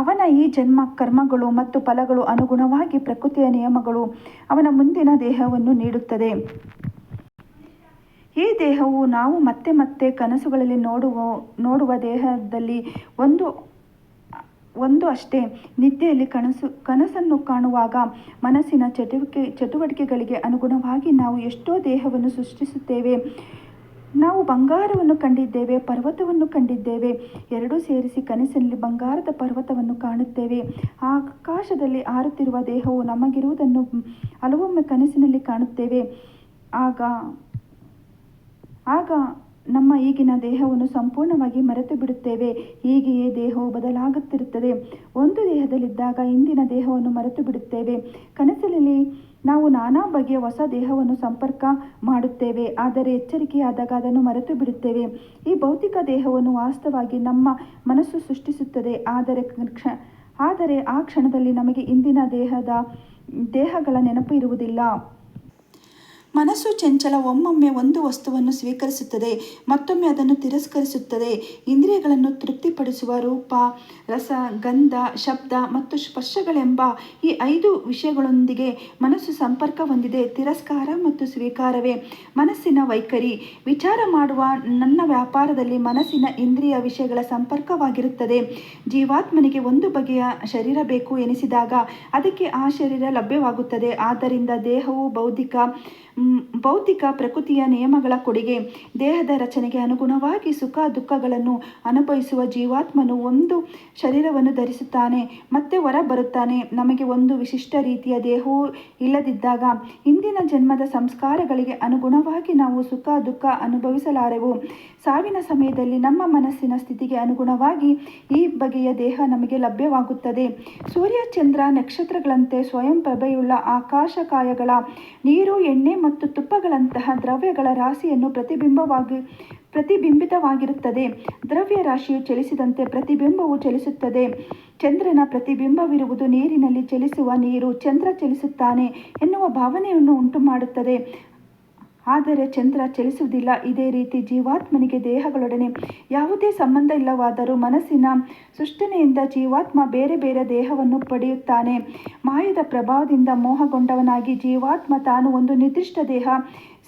ಅವನ ಈ ಜನ್ಮ ಕರ್ಮಗಳು ಮತ್ತು ಫಲಗಳು ಅನುಗುಣವಾಗಿ ಪ್ರಕೃತಿಯ ನಿಯಮಗಳು ಅವನ ಮುಂದಿನ ದೇಹವನ್ನು ನೀಡುತ್ತದೆ. ಈ ದೇಹವು ನಾವು ಮತ್ತೆ ಮತ್ತೆ ಕನಸುಗಳಲ್ಲಿ ನೋಡುವ ನೋಡುವ ದೇಹದಲ್ಲಿ ಒಂದು ಒಂದು ಅಷ್ಟೇ. ನಿದ್ದೆಯಲ್ಲಿ ಕನಸು, ಕನಸನ್ನು ಕಾಣುವಾಗ ಮನಸ್ಸಿನ ಚಟುವಟಿಕೆ, ಚಟುವಟಿಕೆಗಳಿಗೆ ಅನುಗುಣವಾಗಿ ನಾವು ಎಷ್ಟೋ ದೇಹವನ್ನು ಸೃಷ್ಟಿಸುತ್ತೇವೆ. ನಾವು ಬಂಗಾರವನ್ನು ಕಂಡಿದ್ದೇವೆ, ಪರ್ವತವನ್ನು ಕಂಡಿದ್ದೇವೆ. ಎರಡೂ ಸೇರಿಸಿ ಕನಸಿನಲ್ಲಿ ಬಂಗಾರದ ಪರ್ವತವನ್ನು ಕಾಣುತ್ತೇವೆ. ಆಕಾಶದಲ್ಲಿ ಆರುತ್ತಿರುವ ದೇಹವು ನಮಗಿರುವುದನ್ನು ಹಲವೊಮ್ಮೆ ಕನಸಿನಲ್ಲಿ ಕಾಣುತ್ತೇವೆ. ಆಗ ಆಗ ನಮ್ಮ ಈಗಿನ ದೇಹವನ್ನು ಸಂಪೂರ್ಣವಾಗಿ ಮರೆತು ಬಿಡುತ್ತೇವೆ. ಹೀಗೆಯೇ ದೇಹವು ಬದಲಾಗುತ್ತಿರುತ್ತದೆ. ಒಂದು ದೇಹದಲ್ಲಿದ್ದಾಗ ಇಂದಿನ ದೇಹವನ್ನು ಮರೆತು ಬಿಡುತ್ತೇವೆ. ಕನಸಿನಲ್ಲಿ ನಾವು ನಾನಾ ಬಗೆಯ ಹೊಸ ದೇಹವನ್ನು ಸಂಪರ್ಕ ಮಾಡುತ್ತೇವೆ, ಆದರೆ ಎಚ್ಚರಿಕೆಯಾದಾಗ ಅದನ್ನು ಮರೆತು ಬಿಡುತ್ತೇವೆ. ಈ ಭೌತಿಕ ದೇಹವನ್ನು ವಾಸ್ತವವಾಗಿ ನಮ್ಮ ಮನಸ್ಸು ಸೃಷ್ಟಿಸುತ್ತದೆ, ಆದರೆ ಕ್ಷ, ಆದರೆ ಆ ಕ್ಷಣದಲ್ಲಿ ನಮಗೆ ಇಂದಿನ ದೇಹದ, ದೇಹಗಳ ನೆನಪು ಇರುವುದಿಲ್ಲ. ಮನಸ್ಸು ಚಂಚಲ ಒಮ್ಮೊಮ್ಮೆ ಒಂದು ವಸ್ತುವನ್ನು ಸ್ವೀಕರಿಸುತ್ತದೆ, ಮತ್ತೊಮ್ಮೆ ಅದನ್ನು ತಿರಸ್ಕರಿಸುತ್ತದೆ. ಇಂದ್ರಿಯಗಳನ್ನು ತೃಪ್ತಿಪಡಿಸುವ ರೂಪ, ರಸ, ಗಂಧ, ಶಬ್ದ ಮತ್ತು ಸ್ಪರ್ಶಗಳೆಂಬ ಈ ಐದು ವಿಷಯಗಳೊಂದಿಗೆ ಮನಸ್ಸು ಸಂಪರ್ಕ ಹೊಂದಿದೆ. ತಿರಸ್ಕಾರ ಮತ್ತು ಸ್ವೀಕಾರವೇ ಮನಸ್ಸಿನ ವೈಖರಿ. ವಿಚಾರ ಮಾಡುವ ನನ್ನ ವ್ಯಾಪಾರದಲ್ಲಿ ಮನಸ್ಸಿನ ಇಂದ್ರಿಯ ವಿಷಯಗಳ ಸಂಪರ್ಕವಾಗಿರುತ್ತದೆ. ಜೀವಾತ್ಮನಿಗೆ ಒಂದು ಬಗೆಯ ಶರೀರ ಬೇಕು ಎನಿಸಿದಾಗ ಅದಕ್ಕೆ ಆ ಶರೀರ ಲಭ್ಯವಾಗುತ್ತದೆ. ಆದ್ದರಿಂದ ದೇಹವು ಬೌದ್ಧಿಕ ಭೌತಿಕ ಪ್ರಕೃತಿಯ ನಿಯಮಗಳ ಕೊಡುಗೆ, ದೇಹದ ರಚನೆಗೆ ಅನುಗುಣವಾಗಿ ಸುಖ ದುಃಖಗಳನ್ನು ಅನುಭವಿಸುವ ಜೀವಾತ್ಮನು ಒಂದು ಶರೀರವನ್ನು ಧರಿಸುತ್ತಾನೆ, ಮತ್ತೆ ಹೊರ ಬರುತ್ತಾನೆ ನಮಗೆ ಒಂದು ವಿಶಿಷ್ಟ ರೀತಿಯ ದೇಹವೂ ಇಲ್ಲದಿದ್ದಾಗ ಇಂದಿನ ಜನ್ಮದ ಸಂಸ್ಕಾರಗಳಿಗೆ ಅನುಗುಣವಾಗಿ ನಾವು ಸುಖ ದುಃಖ ಅನುಭವಿಸಲಾರೆವು. ಸಾವಿನ ಸಮಯದಲ್ಲಿ ನಮ್ಮ ಮನಸ್ಸಿನ ಸ್ಥಿತಿಗೆ ಅನುಗುಣವಾಗಿ ಈ ಬಗೆಯ ದೇಹ ನಮಗೆ ಲಭ್ಯವಾಗುತ್ತದೆ. ಸೂರ್ಯ, ಚಂದ್ರ, ನಕ್ಷತ್ರಗಳಂತೆ ಸ್ವಯಂ ಪ್ರಭೆಯುಳ್ಳ ಆಕಾಶಕಾಯಗಳ ನೀರು, ಎಣ್ಣೆ ಮತ್ತು ತುಪ್ಪಗಳಂತಹ ದ್ರವ್ಯಗಳ ರಾಶಿಯನ್ನು ಪ್ರತಿಬಿಂಬವಾಗಿ, ಪ್ರತಿಬಿಂಬಿತವಾಗಿರುತ್ತದೆ. ದ್ರವ್ಯ ರಾಶಿಯು ಚಲಿಸಿದಂತೆ ಪ್ರತಿಬಿಂಬವು ಚಲಿಸುತ್ತದೆ. ಚಂದ್ರನ ಪ್ರತಿಬಿಂಬವಿರುವುದು ನೀರಿನಲ್ಲಿ ಚಲಿಸುವ ನೀರು, ಚಂದ್ರ ಚಲಿಸುತ್ತಾನೆ ಎನ್ನುವ ಭಾವನೆಯನ್ನು ಉಂಟುಮಾಡುತ್ತದೆ. ಆದರೆ ಚಂದ್ರ ಚಲಿಸುವುದಿಲ್ಲ. ಇದೇ ರೀತಿ ಜೀವಾತ್ಮನಿಗೆ ದೇಹಗಳೊಡನೆ ಯಾವುದೇ ಸಂಬಂಧ ಇಲ್ಲವಾದರೂ ಮನಸ್ಸಿನ ಸೃಷ್ಟನೆಯಿಂದ ಜೀವಾತ್ಮ ಬೇರೆ ಬೇರೆ ದೇಹವನ್ನು ಪಡೆಯುತ್ತಾನೆ. ಮಾಯದ ಪ್ರಭಾವದಿಂದ ಮೋಹಗೊಂಡವನಾಗಿ ಜೀವಾತ್ಮ ತಾನು ಒಂದು ನಿರ್ದಿಷ್ಟ ದೇಹ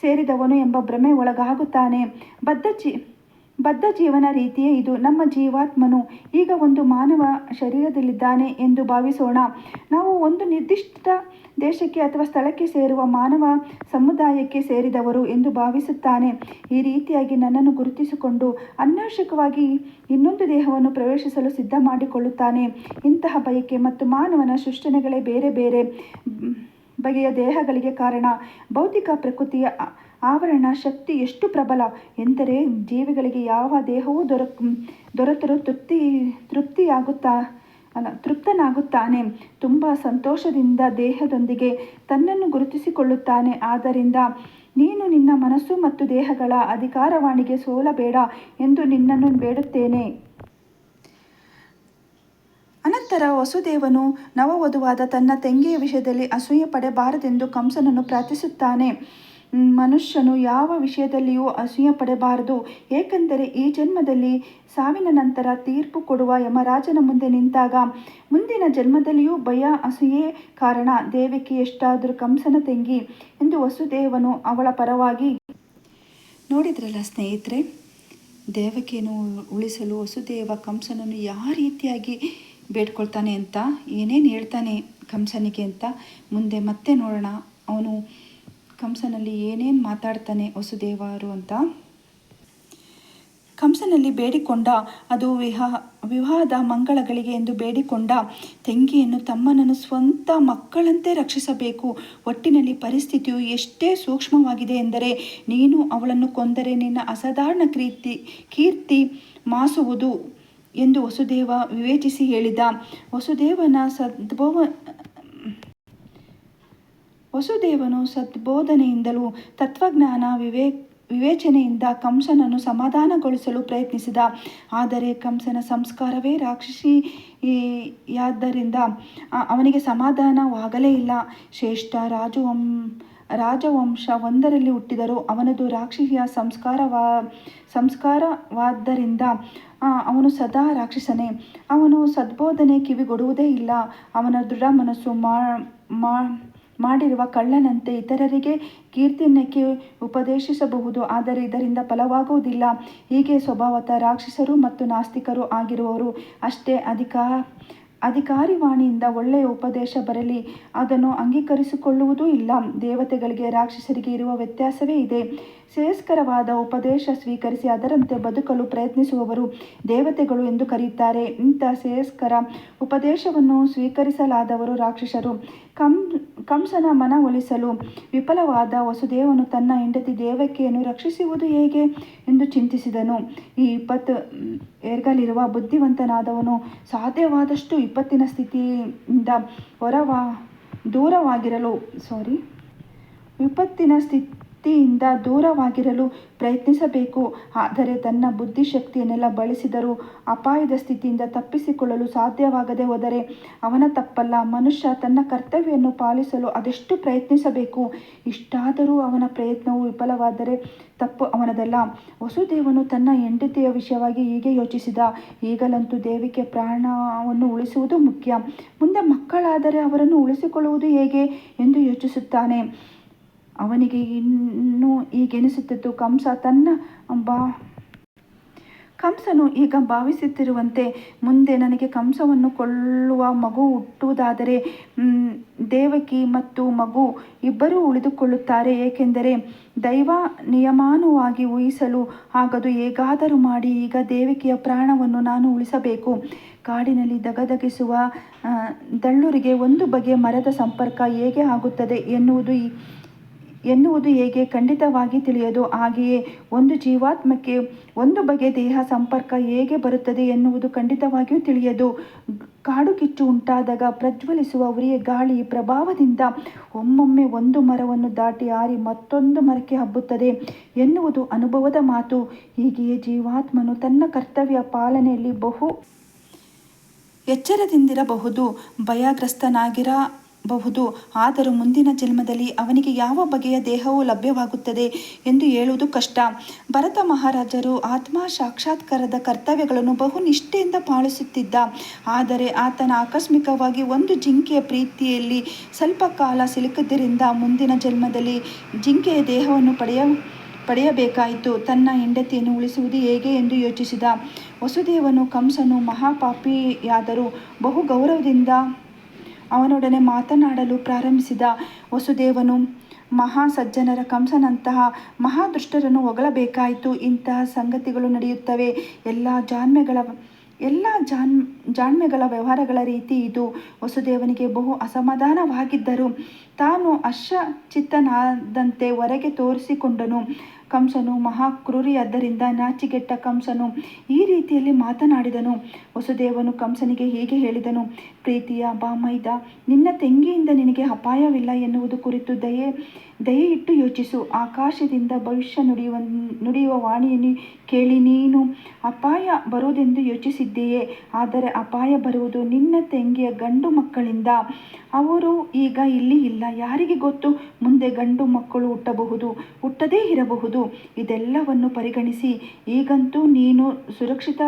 ಸೇರಿದವನು ಎಂಬ ಭ್ರಮೆ ಒಳಗಾಗುತ್ತಾನೆ. ಬದ್ಧ ಜೀ ಬದ್ಧ ಜೀವನ ರೀತಿಯೇ ಇದು. ನಮ್ಮ ಜೀವಾತ್ಮನು ಈಗ ಒಂದು ಮಾನವ ಶರೀರದಲ್ಲಿದ್ದಾನೆ ಎಂದು ಭಾವಿಸೋಣ. ನಾವು ಒಂದು ನಿರ್ದಿಷ್ಟ ದೇಶಕ್ಕೆ ಅಥವಾ ಸ್ಥಳಕ್ಕೆ ಸೇರುವ ಮಾನವ ಸಮುದಾಯಕ್ಕೆ ಸೇರಿದವರು ಎಂದು ಭಾವಿಸುತ್ತಾನೆ. ಈ ರೀತಿಯಾಗಿ ನನ್ನನ್ನು ಗುರುತಿಸಿಕೊಂಡು ಅನಾವಶ್ಯಕವಾಗಿ ಇನ್ನೊಂದು ದೇಹವನ್ನು ಪ್ರವೇಶಿಸಲು ಸಿದ್ಧ ಮಾಡಿಕೊಳ್ಳುತ್ತಾನೆ. ಇಂತಹ ಬಯಕೆ ಮತ್ತು ಮಾನವನ ಸೃಷ್ಟನೆಗಳೇ ಬೇರೆ ಬೇರೆ ಬಗೆಯ ದೇಹಗಳಿಗೆ ಕಾರಣ. ಭೌತಿಕ ಪ್ರಕೃತಿಯ ಆವರಣ ಶಕ್ತಿ ಎಷ್ಟು ಪ್ರಬಲ ಎಂದರೆ ಜೀವಿಗಳಿಗೆ ಯಾವ ದೇಹವೂ ದೊರಕ, ದೊರೆತರೂ ತೃಪ್ತಿ, ತೃಪ್ತಿಯಾಗುತ್ತಾ, ಅಲ್ಲ, ತೃಪ್ತನಾಗುತ್ತಾನೆ. ತುಂಬ ಸಂತೋಷದಿಂದ ದೇಹದೊಂದಿಗೆ ತನ್ನನ್ನು ಗುರುತಿಸಿಕೊಳ್ಳುತ್ತಾನೆ. ಆದ್ದರಿಂದ ನೀನು ನಿನ್ನ ಮನಸ್ಸು ಮತ್ತು ದೇಹಗಳ ಅಧಿಕಾರವಾಣಿಗೆ ಸೋಲಬೇಡ ಎಂದು ನಿನ್ನನ್ನು ಬೇಡುತ್ತೇನೆ. ಅನಂತರ ವಸುದೇವನು ನವವಧುವಾದ ತನ್ನ ತಂಗಿಯ ವಿಷಯದಲ್ಲಿ ಅಸೂಯೆ ಪಡೆಬಾರದೆಂದು ಕಂಸನನ್ನು ಪ್ರಾರ್ಥಿಸುತ್ತಾನೆ. ಮನುಷ್ಯನು ಯಾವ ವಿಷಯದಲ್ಲಿಯೂ ಅಸೂಯೆ ಪಡಬಾರದು. ಏಕೆಂದರೆ ಈ ಜನ್ಮದಲ್ಲಿ ಸಾವಿನ ನಂತರ ತೀರ್ಪು ಕೊಡುವ ಯಮರಾಜನ ಮುಂದೆ ನಿಂತಾಗ, ಮುಂದಿನ ಜನ್ಮದಲ್ಲಿಯೂ ಭಯ, ಅಸೂಯೆ ಕಾರಣ ದೇವಿಕೆ ಎಷ್ಟಾದರೂ ಕಂಸನ ತೆಂಗಿ ಎಂದು ವಸುದೇವನು ಅವಳ ಪರವಾಗಿ ನೋಡಿದ್ರಲ್ಲ ಸ್ನೇಹಿತರೆ, ದೇವಕಿಯನ್ನು ಉಳಿಸಲು ವಸುದೇವ ಕಂಸನನ್ನು ಯಾವ ರೀತಿಯಾಗಿ ಬೇಡ್ಕೊಳ್ತಾನೆ ಅಂತ, ಏನೇನು ಹೇಳ್ತಾನೆ ಕಂಸನಿಗೆ ಅಂತ ಮುಂದೆ ಮತ್ತೆ ನೋಡೋಣ. ಅವನು ಕಂಸನಲ್ಲಿ ಏನೇನು ಮಾತಾಡ್ತಾನೆ ವಸುದೇವರು ಅಂತ? ಕಂಸನಲ್ಲಿ ಬೇಡಿಕೊಂಡ, ಅದು ವಿಹ ವಿವಾಹದ ಮಂಗಳಗಳಿಗೆ ಎಂದು ಬೇಡಿಕೊಂಡ ತಂಗಿಯನ್ನು ತಮ್ಮನನ್ನು ಸ್ವಂತ ಮಕ್ಕಳಂತೆ ರಕ್ಷಿಸಬೇಕು. ಒಟ್ಟಿನಲ್ಲಿ ಪರಿಸ್ಥಿತಿಯು ಎಷ್ಟೇ ಸೂಕ್ಷ್ಮವಾಗಿದೆ ಎಂದರೆ ನೀನು ಅವಳನ್ನು ಕೊಂದರೆ ನಿನ್ನ ಅಸಾಧಾರಣ ಕೀರ್ತಿ ಕೀರ್ತಿ ಮಾಸುವುದು ಎಂದು ವಸುದೇವ ವಿವೇಚಿಸಿ ಹೇಳಿದ. ವಸುದೇವನ ಸದ್ಭವ ವಸುದೇವನು ಸದ್ಬೋಧನೆಯಿಂದಲೂ ತತ್ವಜ್ಞಾನ ವಿವೇ ವಿವೇಚನೆಯಿಂದ ಕಂಸನನ್ನು ಸಮಾಧಾನಗೊಳಿಸಲು ಪ್ರಯತ್ನಿಸಿದ. ಆದರೆ ಕಂಸನ ಸಂಸ್ಕಾರವೇ ರಾಕ್ಷಸಿಯಾದ್ದರಿಂದ ಅವನಿಗೆ ಸಮಾಧಾನವಾಗಲೇ ಇಲ್ಲ. ಶ್ರೇಷ್ಠ ರಾಜವಂ, ರಾಜವಂಶ ಒಂದರಲ್ಲಿ ಹುಟ್ಟಿದರು ಅವನದು ರಾಕ್ಷಸಿಯ ಸಂಸ್ಕಾರವಾ, ಸಂಸ್ಕಾರವಾದ್ದರಿಂದ ಅವನು ಸದಾ ರಾಕ್ಷಸನೇ. ಅವನು ಸದ್ಬೋಧನೆ ಕಿವಿಗೊಡುವುದೇ ಇಲ್ಲ. ಅವನ ದೃಢ ಮನಸ್ಸು ಮಾ- ಮಾಡಿರುವ ಕಳ್ಳನಂತೆ ಇತರರಿಗೆ ಕೀರ್ತಿಯನ್ನಕ್ಕೆ ಉಪದೇಶಿಸಬಹುದು, ಆದರೆ ಇದರಿಂದ ಫಲವಾಗುವುದಿಲ್ಲ. ಹೀಗೆ ಸ್ವಭಾವತ ರಾಕ್ಷಸರು ಮತ್ತು ನಾಸ್ತಿಕರು ಆಗಿರುವವರು ಅಷ್ಟೇ ಅಧಿಕ, ಅಧಿಕಾರಿವಾಣಿಯಿಂದ ಒಳ್ಳೆಯ ಉಪದೇಶ ಬರಲಿ. ಅದನ್ನು ಅಂಗೀಕರಿಸಿಕೊಳ್ಳುವುದೂ ಇಲ್ಲ. ದೇವತೆಗಳಿಗೆ ರಾಕ್ಷಸರಿಗೆ ಇರುವ ವ್ಯತ್ಯಾಸವೇ ಇದೆ. ಶ್ರೇಯಸ್ಕರವಾದ ಉಪದೇಶ ಸ್ವೀಕರಿಸಿ ಅದರಂತೆ ಬದುಕಲು ಪ್ರಯತ್ನಿಸುವವರು ದೇವತೆಗಳು ಎಂದು ಕರೆಯುತ್ತಾರೆ. ಇಂಥ ಶ್ರೇಯಸ್ಕರ ಉಪದೇಶವನ್ನು ಸ್ವೀಕರಿಸಲಾದವರು ರಾಕ್ಷಸರು. ಕಂ, ಕಂಸನ ಮನವೊಲಿಸಲು ವಿಫಲವಾದ ವಸುದೇವನು ತನ್ನ ಹೆಂಡತಿ ದೇವಕಿಯನ್ನು ರಕ್ಷಿಸುವುದು ಹೇಗೆ ಎಂದು ಚಿಂತಿಸಿದನು. ಈ ಇಪ್ಪತ್ತು ಏರ್ಗಲಿರುವ ಬುದ್ಧಿವಂತನಾದವನು ಸಾಧ್ಯವಾದಷ್ಟು ಇಪ್ಪತ್ತಿನ ಸ್ಥಿತಿಯಿಂದ ಹೊರವಾ, ದೂರವಾಗಿರಲು ಸಾರಿ ವಿಪತ್ತಿನ ಸ್ಥಿತಿಯಿಂದ ದೂರವಾಗಿರಲು ಪ್ರಯತ್ನಿಸಬೇಕು. ಆದರೆ ತನ್ನ ಬುದ್ಧಿಶಕ್ತಿಯನ್ನೆಲ್ಲ ಬಳಸಿದರೂ ಅಪಾಯದ ಸ್ಥಿತಿಯಿಂದ ತಪ್ಪಿಸಿಕೊಳ್ಳಲು ಸಾಧ್ಯವಾಗದೆ ಹೋದರೆ ಅವನ ತಪ್ಪಲ್ಲ. ಮನುಷ್ಯ ತನ್ನ ಕರ್ತವ್ಯವನ್ನು ಪಾಲಿಸಲು ಅದೆಷ್ಟು ಪ್ರಯತ್ನಿಸಬೇಕು? ಇಷ್ಟಾದರೂ ಅವನ ಪ್ರಯತ್ನವು ವಿಫಲವಾದರೆ ತಪ್ಪು ಅವನದಲ್ಲ. ವಸುದೇವನು ತನ್ನ ಹೆಂಡತಿಯ ವಿಷಯವಾಗಿ ಹೀಗೆ ಯೋಚಿಸಿದ. ಈಗಲಂತೂ ದೇವಿಗೆ ಪ್ರಾಣವನ್ನು ಉಳಿಸುವುದು ಮುಖ್ಯ. ಮುಂದೆ ಮಕ್ಕಳಾದರೆ ಅವರನ್ನು ಉಳಿಸಿಕೊಳ್ಳುವುದು ಹೇಗೆ ಎಂದು ಯೋಚಿಸುತ್ತಾನೆ. ಅವನಿಗೆ ಇನ್ನೂ ಈಗೆನಿಸುತ್ತಿತ್ತು ಕಂಸ ತನ್ನ ಬಾ ಕಂಸನು ಈಗ ಭಾವಿಸುತ್ತಿರುವಂತೆ, ಮುಂದೆ ನನಗೆ ಕಂಸವನ್ನು ಕೊಳ್ಳುವ ಮಗು ಹುಟ್ಟುವುದಾದರೆ ದೇವಕಿ ಮತ್ತು ಮಗು ಇಬ್ಬರೂ ಉಳಿದುಕೊಳ್ಳುತ್ತಾರೆ. ಏಕೆಂದರೆ ದೈವ ನಿಯಮಾನುವಾಗಿ ಊಹಿಸಲು ಆಗದು. ಹೇಗಾದರೂ ಮಾಡಿ ಈಗ ದೇವಕಿಯ ಪ್ರಾಣವನ್ನು ನಾನು ಉಳಿಸಬೇಕು. ಕಾಡಿನಲ್ಲಿ ದಗದಗಿಸುವ ದಳ್ಳುರಿಗೆ ಒಂದು ಬಗೆಯ ಮರದ ಸಂಪರ್ಕ ಹೇಗೆ ಆಗುತ್ತದೆ ಎನ್ನುವುದು ಈ ಎನ್ನುವುದು ಹೇಗೆ ಖಂಡಿತವಾಗಿ ತಿಳಿಯದು? ಹಾಗೆಯೇ ಒಂದು ಜೀವಾತ್ಮಕ್ಕೆ ಒಂದು ಬಗೆಯ ದೇಹ ಸಂಪರ್ಕ ಹೇಗೆ ಬರುತ್ತದೆ ಎನ್ನುವುದು ಖಂಡಿತವಾಗಿಯೂ ತಿಳಿಯದು. ಕಾಡು ಕಿಚ್ಚು ಉಂಟಾದಾಗ ಪ್ರಜ್ವಲಿಸುವ ಉರಿಯ ಗಾಳಿ ಪ್ರಭಾವದಿಂದ ಒಮ್ಮೊಮ್ಮೆ ಒಂದು ಮರವನ್ನು ದಾಟಿ ಹಾರಿ ಮತ್ತೊಂದು ಮರಕ್ಕೆ ಹಬ್ಬುತ್ತದೆ ಎನ್ನುವುದು ಅನುಭವದ ಮಾತು. ಹೀಗೆಯೇ ಜೀವಾತ್ಮನು ತನ್ನ ಕರ್ತವ್ಯ ಪಾಲನೆಯಲ್ಲಿ ಬಹು ಎಚ್ಚರದಿಂದಿರಬಹುದು. ಭಯಗ್ರಸ್ತನಾಗಿರಬಹುದು ಆದರೂ ಮುಂದಿನ ಜನ್ಮದಲ್ಲಿ ಅವನಿಗೆ ಯಾವ ಬಗೆಯ ದೇಹವು ಲಭ್ಯವಾಗುತ್ತದೆ ಎಂದು ಹೇಳುವುದು ಕಷ್ಟ. ಭರತ ಮಹಾರಾಜರು ಆತ್ಮ ಸಾಕ್ಷಾತ್ಕಾರದ ಕರ್ತವ್ಯಗಳನ್ನು ಬಹು ನಿಷ್ಠೆಯಿಂದ ಪಾಲಿಸುತ್ತಿದ್ದ. ಆದರೆ ಆತನ ಆಕಸ್ಮಿಕವಾಗಿ ಒಂದು ಜಿಂಕೆಯ ಪ್ರೀತಿಯಲ್ಲಿ ಸ್ವಲ್ಪ ಕಾಲ ಸಿಲುಕಿದ್ದರಿಂದ ಮುಂದಿನ ಜನ್ಮದಲ್ಲಿ ಜಿಂಕೆಯ ದೇಹವನ್ನು ಪಡೆಯ, ಪಡೆಯಬೇಕಾಯಿತು. ತನ್ನ ಹೆಂಡತಿಯನ್ನು ಉಳಿಸುವುದು ಹೇಗೆ ಎಂದು ಯೋಚಿಸಿದ. ವಸುದೇವನು ಕಂಸನು ಮಹಾಪಾಪಿಯಾದರೂ. ಬಹು ಗೌರವದಿಂದ ಅವನೊಡನೆ ಮಾತನಾಡಲು ಪ್ರಾರಂಭಿಸಿದ ವಸುದೇವನು ಮಹಾ ಸಜ್ಜನರ ಕಂಸನಂತಹ ಮಹಾದುಷ್ಟರನ್ನು ಹೊಗಳಬೇಕಾಯಿತು. ಇಂತಹ ಸಂಗತಿಗಳು ನಡೆಯುತ್ತವೆ. ಎಲ್ಲ ಜಾನ್ಮೆಗಳ ಎಲ್ಲ ಜಾನ್ ಜಾಣ್ಮೆಗಳ ವ್ಯವಹಾರಗಳ ರೀತಿ ಇದು. ವಸುದೇವನಿಗೆ ಬಹು ಅಸಮಾಧಾನವಾಗಿದ್ದರು. ತಾನು ಅಶ್ವಚಿತ್ತನಾದಂತೆ ಹೊರಗೆ ತೋರಿಸಿಕೊಂಡನು. ಕಂಸನು ಮಹಾಕ್ರೂರಿಯಾದ್ದರಿಂದ ನಾಚಿಗೆಟ್ಟ ಕಂಸನು ಈ ರೀತಿಯಲ್ಲಿ ಮಾತನಾಡಿದನು. ವಸುದೇವನು ಕಂಸನಿಗೆ ಹೀಗೆ ಹೇಳಿದನು, ಪ್ರೀತಿಯ ಬಾಮೈದ ನಿನ್ನ ತಂಗಿಯಿಂದ ನಿನಗೆ ಅಪಾಯವಿಲ್ಲ ಎನ್ನುವುದು ಕುರಿತು ದಯೆ ದಯೆಯಿಟ್ಟು ಯೋಚಿಸು. ಆಕಾಶದಿಂದ ಭವಿಷ್ಯ ನುಡಿಯುವ ನುಡಿಯುವ ವಾಣಿಯನ್ನು ಕೇಳಿ ನೀನು ಅಪಾಯ ಬರುವುದೆಂದು ಯೋಚಿಸಿದ್ದೀಯೇ. ಆದರೆ ಅಪಾಯ ಬರುವುದು ನಿನ್ನ ತಂಗಿಯ ಗಂಡು ಮಕ್ಕಳಿಂದ. ಅವರು ಈಗ ಇಲ್ಲಿ ಇಲ್ಲ. ಯಾರಿಗೆ ಗೊತ್ತು? ಮುಂದೆ ಗಂಡು ಮಕ್ಕಳು ಹುಟ್ಟಬಹುದು. ಹುಟ್ಟದೇ ಇರಬಹುದು. ಇದೆಲ್ಲವನ್ನು ಪರಿಗಣಿಸಿ. ಈಗಂತೂ ನೀನು ಸುರಕ್ಷಿತ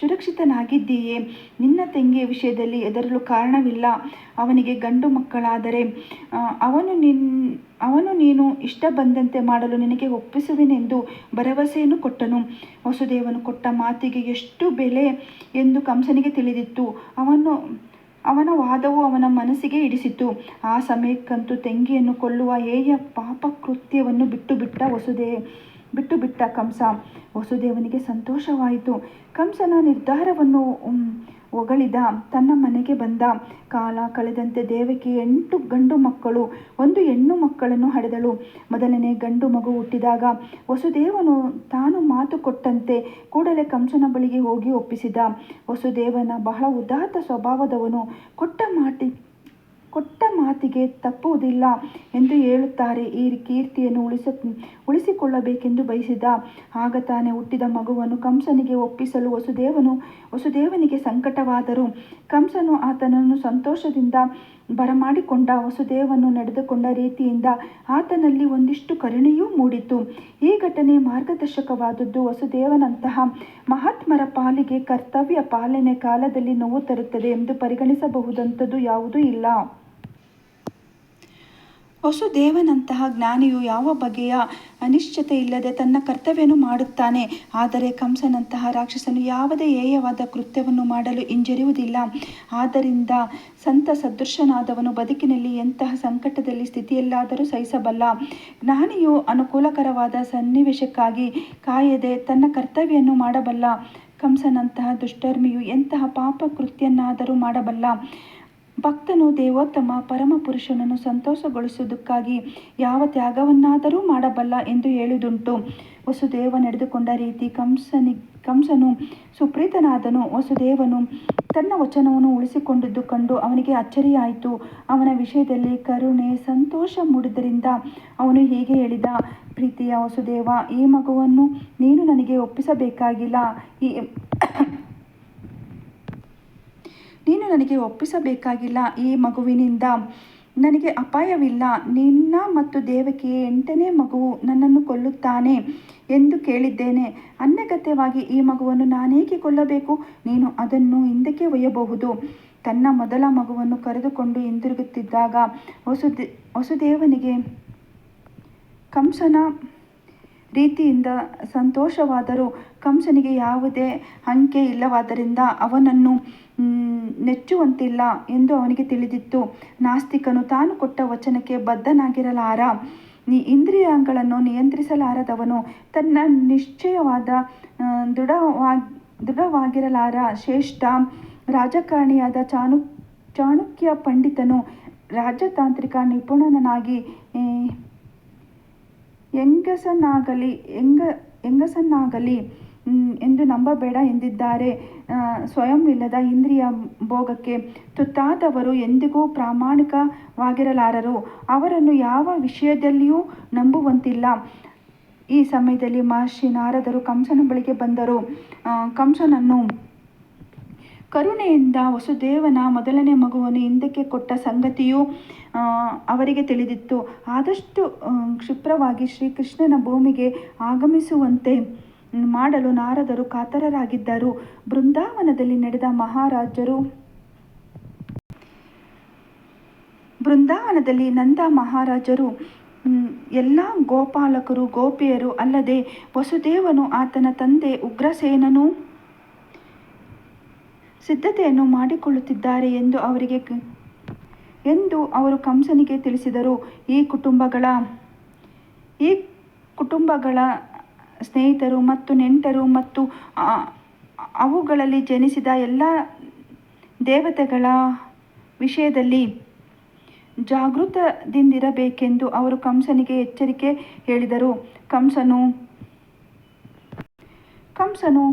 ಸುರಕ್ಷಿತನಾಗಿದ್ದೀಯೇ? ನಿನ್ನ ತಂಗಿಯ ವಿಷಯದಲ್ಲಿ ಎದರಲು ಕಾರಣವಿಲ್ಲ. ಅವನಿಗೆ ಗಂಡು ಮಕ್ಕಳಾದರೆ ಅವನು ನಿನ್, ಅವನು ನೀನು ಇಷ್ಟ ಬಂದಂತೆ ಮಾಡಲು ನಿನಗೆ ಒಪ್ಪಿಸುವೆನೆಂದು ಭರವಸೆಯನ್ನು ಕೊಟ್ಟನು. ವಸುದೇವನು ಕೊಟ್ಟ ಮಾತಿಗೆ ಎಷ್ಟು ಬೆಲೆ ಎಂದು ಕಂಸನಿಗೆ ತಿಳಿದಿತ್ತು. ಅವನು, ಅವನ ವಾದವು ಅವನ ಮನಸ್ಸಿಗೆ ಇಡಿಸಿತು ಆ ಸಮಯಕ್ಕಂತೂ ತಂಗಿಯನ್ನು ಕೊಲ್ಲುವ ಹೇಯ ಪಾಪ ಕೃತ್ಯವನ್ನು ಬಿಟ್ಟು ಬಿಟ್ಟ ವಸುದೇ ಬಿಟ್ಟು ಬಿಟ್ಟ ಕಂಸ. ವಸುದೇವನಿಗೆ ಸಂತೋಷವಾಯಿತು. ಕಂಸನ ನಿರ್ಧಾರವನ್ನು ಒಗಳಿದ ತನ್ನ ಮನೆಗೆ ಬಂದ. ಕಾಲ ಕಳೆದಂತೆ ದೇವಕಿ ಎಂಟು ಗಂಡು ಮಕ್ಕಳು, ಒಂದು ಹೆಣ್ಣು ಮಕ್ಕಳನ್ನು ಹಡೆದಳು. ಮೊದಲನೇ ಗಂಡು ಮಗು ಹುಟ್ಟಿದಾಗ ವಸುದೇವನು ತಾನು ಮಾತು ಕೊಟ್ಟಂತೆ ಕೂಡಲೇ ಕಂಸನ ಬಳಿಗೆ ಹೋಗಿ ಒಪ್ಪಿಸಿದ. ವಸುದೇವನ ಬಹಳ ಉದಾತ್ತ ಸ್ವಭಾವದವನು. ಕೊಟ್ಟ ಮಾಟಿ ಕೊಟ್ಟ ಮಾತಿಗೆ ತಪ್ಪುವುದಿಲ್ಲ ಎಂದು ಹೇಳುತ್ತಾರೆ. ಈ ಕೀರ್ತಿಯನ್ನು ಉಳಿಸ, ಉಳಿಸಿಕೊಳ್ಳಬೇಕೆಂದು ಬಯಸಿದ ಆಗ ತಾನೇ ಹುಟ್ಟಿದ ಮಗುವನ್ನು ಕಂಸನಿಗೆ ಒಪ್ಪಿಸಲು ವಸುದೇವನು, ವಸುದೇವನಿಗೆ ಸಂಕಟವಾದರು ಕಂಸನು ಆತನನ್ನು ಸಂತೋಷದಿಂದ ಬರಮಾಡಿಕೊಂಡ ವಸುದೇವನು ನಡೆದುಕೊಂಡ ರೀತಿಯಿಂದ ಆತನಲ್ಲಿ ಒಂದಿಷ್ಟು ಕರುಣೆಯೂ ಮೂಡಿತು. ಈ ಘಟನೆ ಮಾರ್ಗದರ್ಶಕವಾದದ್ದು ವಸುದೇವನಂತಹ ಮಹಾತ್ಮರ ಪಾಲಿಗೆ ಕರ್ತವ್ಯ ಪಾಲನೆ ಕಾಲದಲ್ಲಿ ನೋವು ತರುತ್ತದೆ ಎಂದು ಪರಿಗಣಿಸಬಹುದಂಥದ್ದು ಯಾವುದೂ ಇಲ್ಲ. ವಸುದೇವನಂತಹ ಜ್ಞಾನಿಯು ಯಾವ ಬಗೆಯ ಅನಿಶ್ಚಿತ ಇಲ್ಲದೆ ತನ್ನ ಕರ್ತವ್ಯನು ಮಾಡುತ್ತಾನೆ? ಆದರೆ ಕಂಸನಂತಹ ರಾಕ್ಷಸನು ಯಾವುದೇ ಹೇಯವಾದ ಕೃತ್ಯವನ್ನು ಮಾಡಲು ಹಿಂಜರಿಯುವುದಿಲ್ಲ. ಆದ್ದರಿಂದ ಸಂತ ಸದೃಶನಾದವನು ಬದುಕಿನಲ್ಲಿ ಎಂತಹ ಸಂಕಟದಲ್ಲಿ ಸ್ಥಿತಿಯಲ್ಲಾದರೂ ಸಹಿಸಬಲ್ಲ. ಜ್ಞಾನಿಯು ಅನುಕೂಲಕರವಾದ ಸನ್ನಿವೇಶಕ್ಕಾಗಿ ಕಾಯದೆ ತನ್ನ ಕರ್ತವ್ಯವನ್ನು ಮಾಡಬಲ್ಲ. ಕಂಸನಂತಹ ದುಷ್ಟರ್ಮಿಯು ಎಂತಹ ಪಾಪ ಕೃತ್ಯನ್ನಾದರೂ ಮಾಡಬಲ್ಲ. ಭಕ್ತನು ದೇವೋತ್ತಮ ಪರಮಪುರುಷನನ್ನು ಸಂತೋಷಗೊಳಿಸುವುದಕ್ಕಾಗಿ ಯಾವ ತ್ಯಾಗವನ್ನಾದರೂ ಮಾಡಬಲ್ಲ ಎಂದು ಹೇಳುವುದುಂಟು ವಸುದೇವ ನಡೆದುಕೊಂಡ ರೀತಿ ಕಂಸನಿ, ಕಂಸನು ಸುಪ್ರೀತನಾದನು. ವಸುದೇವನು ತನ್ನ ವಚನವನ್ನು ಉಳಿಸಿಕೊಂಡಿದ್ದು ಕಂಡು ಅವನಿಗೆ ಅಚ್ಚರಿಯಾಯಿತು. ಅವನ ವಿಷಯದಲ್ಲಿ ಕರುಣೆ, ಸಂತೋಷ ಮೂಡಿದ್ದರಿಂದ ಅವನು ಹೀಗೆ ಹೇಳಿದ, ಪ್ರೀತಿಯ ವಸುದೇವ, ಈ ಮಗುವನ್ನು ನೀನು ನನಗೆ ಒಪ್ಪಿಸಬೇಕಾಗಿಲ್ಲ. ಈ ನೀನು ನನಗೆ ಒಪ್ಪಿಸಬೇಕಾಗಿಲ್ಲ. ಈ ಮಗುವಿನಿಂದ ನನಗೆ ಅಪಾಯವಿಲ್ಲ. ನಿನ್ನ ಮತ್ತು ದೇವಕಿಯ ಎಂಟನೇ ಮಗುವು ನನ್ನನ್ನು ಕೊಲ್ಲುತ್ತಾನೆ ಎಂದು ಕೇಳಿದ್ದೇನೆ. ಅನ್ಯಗತ್ಯವಾಗಿ ಈ ಮಗುವನ್ನು ನಾನೇಕೆ ಕೊಲ್ಲಬೇಕು? ನೀನು ಅದನ್ನು ಹಿಂದಕ್ಕೆ ಒಯ್ಯಬಹುದು. ತನ್ನ ಮೊದಲ ಮಗುವನ್ನು ಕರೆದುಕೊಂಡು ಹಿಂದಿರುಗುತ್ತಿದ್ದಾಗ ವಸುದೇ, ವಸುದೇವನಿಗೆ ಕಂಸನ ರೀತಿಯಿಂದ ಸಂತೋಷವಾದರೂ ಕಂಸನಿಗೆ ಯಾವುದೇ ಅಂಕೆ ಇಲ್ಲವಾದ್ದರಿಂದ ಅವನನ್ನು ನೆಚ್ಚುವಂತಿಲ್ಲ ಎಂದು ಅವನಿಗೆ ತಿಳಿದಿತ್ತು. ನಾಸ್ತಿಕನು ತಾನು ಕೊಟ್ಟ ವಚನಕ್ಕೆ ಬದ್ಧನಾಗಿರಲಾರ? ನೀ ಇಂದ್ರಿಯಗಳನ್ನು ನಿಯಂತ್ರಿಸಲಾರದವನು? ತನ್ನ ನಿಶ್ಚಯವಾದ ದೃಢವಾ ದೃಢವಾಗಿ ದೃಢವಾಗಿರಲಾರ ಶ್ರೇಷ್ಠ ರಾಜಕಾರಣಿಯಾದ ಚಾಣು, ಚಾಣಕ್ಯ ಪಂಡಿತನು ರಾಜತಾಂತ್ರಿಕ ನಿಪುಣನಾಗಿ ಹೆಂಗಸನಾಗಲಿ ಹೆಂಗ ಹೆಂಗಸನ್ನಾಗಲಿ ಎಂದು ನಂಬಬೇಡ ಎಂದಿದ್ದಾರೆ. ಸ್ವಯಂ ಇಲ್ಲದ ಇಂದ್ರಿಯ ಭೋಗಕ್ಕೆ ತುತ್ತಾದವರು ಎಂದಿಗೂ ಪ್ರಾಮಾಣಿಕವಾಗಿರಲಾರರು. ಅವರನ್ನು ಯಾವ ವಿಷಯದಲ್ಲಿಯೂ ನಂಬುವಂತಿಲ್ಲ. ಈ ಸಮಯದಲ್ಲಿ ಮಹರ್ಷಿ ನಾರದರು ಕಂಸನ ಬಳಿಗೆ ಬಂದರು. ಕಂಸನನ್ನು, ಕರುಣೆಯಿಂದ ವಸುದೇವನ ಮೊದಲನೇ ಮಗುವನ್ನು ಹಿಂದಕ್ಕೆ ಕೊಟ್ಟ ಸಂಗತಿಯು ಅವರಿಗೆ ತಿಳಿದಿತ್ತು. ಆದಷ್ಟು ಕ್ಷಿಪ್ರವಾಗಿ ಶ್ರೀಕೃಷ್ಣನ ಭೂಮಿಗೆ ಆಗಮಿಸುವಂತೆ ಮಾಡಲು ನಾರದರು ಕಾತರರಾಗಿದ್ದರು. ಬೃಂದಾವನದಲ್ಲಿ ನಡೆದ ಮಹಾರಾಜರು ಬೃಂದಾವನದಲ್ಲಿ ನಂದ ಮಹಾರಾಜರು ಎಲ್ಲ ಗೋಪಾಲಕರು, ಗೋಪಿಯರು ಅಲ್ಲದೆ ವಸುದೇವನು ಆತನ ತಂದೆ ಉಗ್ರಸೇನನು ಸಿದ್ಧತೆಯನ್ನು ಮಾಡಿಕೊಳ್ಳುತ್ತಿದ್ದಾರೆ ಎಂದು ಅವರಿಗೆ ಎಂದು ಅವರು ಕಂಸನಿಗೆ ತಿಳಿಸಿದರು. ಈ ಕುಟುಂಬಗಳ ಈ ಕುಟುಂಬಗಳ ಸ್ನೇಹಿತರು ಮತ್ತು ನೆಂಟರು ಮತ್ತು ಅವುಗಳಲ್ಲಿ ಜನಿಸಿದ ಎಲ್ಲ ದೇವತೆಗಳ ವಿಷಯದಲ್ಲಿ ಜಾಗೃತದಿಂದಿರಬೇಕೆಂದು ಅವರು ಕಂಸನಿಗೆ ಎಚ್ಚರಿಕೆ ಹೇಳಿದರು. ಕಂಸನು ಕಂಸನು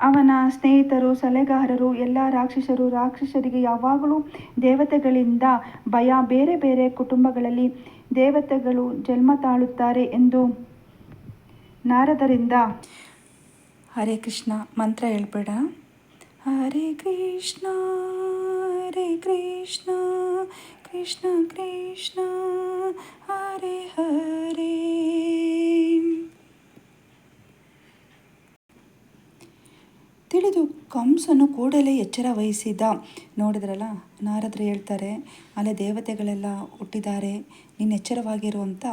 ಅವನ ಸ್ನೇಹಿತರು, ಸಲಹೆಗಾರರು, ಎಲ್ಲ ರಾಕ್ಷಸರು, ರಾಕ್ಷಸರಿಗೆ ಯಾವಾಗಲೂ ದೇವತೆಗಳಿಂದ ಭಯ, ಬೇರೆ ಬೇರೆ ಕುಟುಂಬಗಳಲ್ಲಿ ದೇವತೆಗಳು ಜನ್ಮ ತಾಳುತ್ತಾರೆ ಎಂದು ನಾರದರಿಂದ. ಹರೇ ಕೃಷ್ಣ, ಮಂತ್ರ ಹೇಳ್ಬೇಡ. ಹರೇ ಕೃಷ್ಣ ಹರೇ ಕೃಷ್ಣ ಕೃಷ್ಣ ಕೃಷ್ಣ, ಹರೇ ಹರೇ. ತಿಳಿದು ಕಂಸನು ಕೂಡಲೇ ಎಚ್ಚರ ವಹಿಸಿದ. ನೋಡಿದ್ರಲ್ಲ, ನಾರದರು ಹೇಳ್ತಾರೆ ಅಲ್ಲೇ ದೇವತೆಗಳೆಲ್ಲ ಹುಟ್ಟಿದ್ದಾರೆ, ನೀನು ಎಚ್ಚರವಾಗಿರು ಅಂತ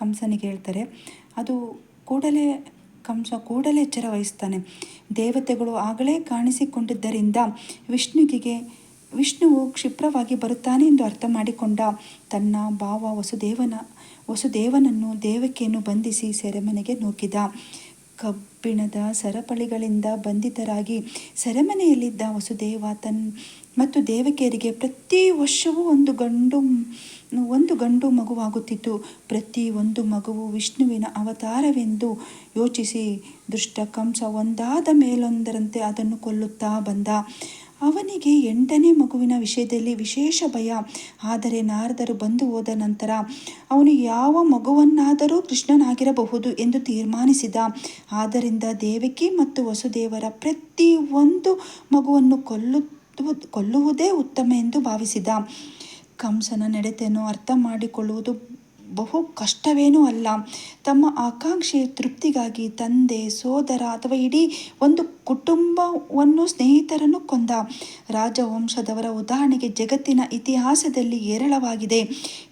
ಕಂಸನಿಗೆ ಹೇಳ್ತಾರೆ, ಅದು ಕೂಡಲೇ ಕಂಸ ಕೂಡಲೇ ಎಚ್ಚರ ವಹಿಸ್ತಾನೆ. ದೇವತೆಗಳು ಆಗಲೇ ಕಾಣಿಸಿಕೊಂಡಿದ್ದರಿಂದ ವಿಷ್ಣುವಿಗೆ, ವಿಷ್ಣುವು ಕ್ಷಿಪ್ರವಾಗಿ ಬರುತ್ತಾನೆ ಎಂದು ಅರ್ಥ ಮಾಡಿಕೊಂಡ ತನ್ನ ಭಾವ ವಸುದೇವನ, ವಸುದೇವನನ್ನು ದೇವಕಿಯನ್ನು ಬಂಧಿಸಿ ಸೆರೆಮನೆಗೆ ನೂಕಿದ ಕಬ್ಬಿಣದ ಸರಪಳಿಗಳಿಂದ ಬಂಧಿತರಾಗಿ ಸೆರೆಮನೆಯಲ್ಲಿದ್ದ ವಸುದೇವ ತನ್ ಮತ್ತು ದೇವಕಿಯರಿಗೆ ಪ್ರತಿ ವರ್ಷವೂ ಒಂದು ಗಂಡು ಒಂದು ಗಂಡು ಮಗುವಾಗುತ್ತಿತ್ತು ಪ್ರತಿ ಒಂದು ಮಗುವು ವಿಷ್ಣುವಿನ ಅವತಾರವೆಂದು ಯೋಚಿಸಿ ದುಷ್ಟ ಕಂಸ ಒಂದಾದ ಮೇಲೊಂದರಂತೆ ಅದನ್ನು ಕೊಲ್ಲುತ್ತಾ ಬಂದ. ಅವನಿಗೆ ಎಂಟನೇ ಮಗುವಿನ ವಿಷಯದಲ್ಲಿ ವಿಶೇಷ ಭಯ. ಆದರೆ ನಾರದರು ಬಂದು ಹೋದ ನಂತರ ಅವನು ಯಾವ ಮಗುವನ್ನಾದರೂ ಕೃಷ್ಣನಾಗಿರಬಹುದು ಎಂದು ತೀರ್ಮಾನಿಸಿದ. ಆದ್ದರಿಂದ ದೇವಕಿ ಮತ್ತು ವಸುದೇವರ ಪ್ರತಿ ಒಂದು ಮಗುವನ್ನು ಕೊಲ್ಲು ಕೊಲ್ಲುವುದೇ ಉತ್ತಮ ಎಂದು ಭಾವಿಸಿದ. ಕಂಸನ ನಡತೆಯನ್ನು ಅರ್ಥ ಮಾಡಿಕೊಳ್ಳುವುದು ಬಹು ಕಷ್ಟವೇನೂ ಅಲ್ಲ. ತಮ್ಮ ಆಕಾಂಕ್ಷೆಯ ತೃಪ್ತಿಗಾಗಿ ತಂದೆ, ಸೋದರ ಅಥವಾ ಇಡೀ ಒಂದು ಕುಟುಂಬವನ್ನು ಸ್ನೇಹಿತರನ್ನು ಕೊಂದ. ರಾಜವಂಶದವರ ಉದಾಹರಣೆಗೆ ಜಗತ್ತಿನ ಇತಿಹಾಸದಲ್ಲಿ ಏರಳವಾಗಿದೆ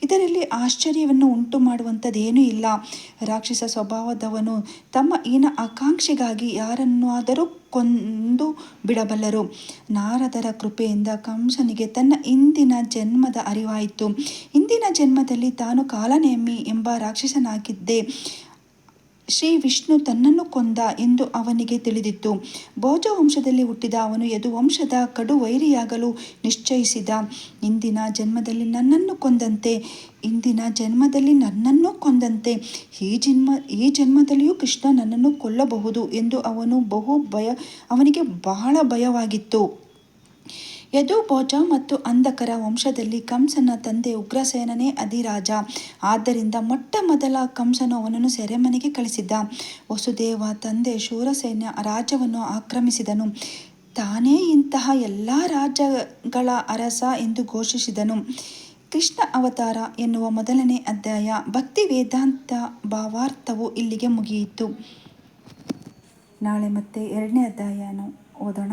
ಇದರಲ್ಲಿ ಆಶ್ಚರ್ಯವನ್ನು ಉಂಟು ಮಾಡುವಂಥದ್ದೇನೂ ಇಲ್ಲ. ರಾಕ್ಷಸ ಸ್ವಭಾವದವನು ತಮ್ಮ ಈನ ಆಕಾಂಕ್ಷೆಗಾಗಿ ಯಾರನ್ನಾದರೂ ಕೊಂದು ಬಿಡಬಲ್ಲರು. ನಾರದರ ಕೃಪೆಯಿಂದ ಕಂಸನಿಗೆ ತನ್ನ ಇಂದಿನ ಜನ್ಮದ ಅರಿವಾಯಿತು. ಇಂದಿನ ಜನ್ಮದಲ್ಲಿ ತಾನು ಕಾಲನೇಮಿ ಎಂಬ ರಾಕ್ಷಸನಾಗಿದ್ದೆ. ಶ್ರೀ ವಿಷ್ಣು ತನ್ನನ್ನು ಕೊಂದ ಎಂದು ಅವನಿಗೆ ತಿಳಿದಿತ್ತು. ಭೋಜ ವಂಶದಲ್ಲಿ ಹುಟ್ಟಿದ ಅವನು ಯದುವಂಶದ ಕಡು ವೈರಿಯಾಗಲು ನಿಶ್ಚಯಿಸಿದ. ಇಂದಿನ ಜನ್ಮದಲ್ಲಿ ನನ್ನನ್ನು ಕೊಂದಂತೆ, ಇಂದಿನ ಜನ್ಮದಲ್ಲಿ ನನ್ನನ್ನು ಕೊಂದಂತೆ, ಈ ಜನ್ಮ, ಈ ಜನ್ಮದಲ್ಲಿಯೂ ಕೃಷ್ಣ ನನ್ನನ್ನು ಕೊಲ್ಲಬಹುದು ಎಂದು ಅವನು ಬಹು ಭಯ, ಅವನಿಗೆ ಬಹಳ ಭಯವಾಗಿತ್ತು. ಯದುಭೋಜ ಮತ್ತು ಅಂಧಕರ ವಂಶದಲ್ಲಿ ಕಂಸನ ತಂದೆ ಉಗ್ರಸೇನನೇ ಅಧಿರಾಜ. ಆದ್ದರಿಂದ ಮೊಟ್ಟ ಮೊದಲ ಕಂಸನು ಅವನನ್ನು ಸೆರೆಮನೆಗೆ ಕಳಿಸಿದ್ದ. ವಸುದೇವ ತಂದೆ ಶೂರಸೇನ ರಾಜ್ಯವನ್ನು ಆಕ್ರಮಿಸಿದನು. ತಾನೇ ಇಂತಹ ಎಲ್ಲ ರಾಜ್ಯಗಳ ಅರಸ ಎಂದು ಘೋಷಿಸಿದನು. ಕೃಷ್ಣ ಅವತಾರ ಎನ್ನುವ ಮೊದಲನೇ ಅಧ್ಯಾಯ. ಭಕ್ತಿ ವೇದಾಂತ ಭಾವಾರ್ಥವು ಇಲ್ಲಿಗೆ ಮುಗಿಯಿತು. ನಾಳೆ ಮತ್ತೆ ಎರಡನೇ ಅಧ್ಯಾಯನ ಓದೋಣ.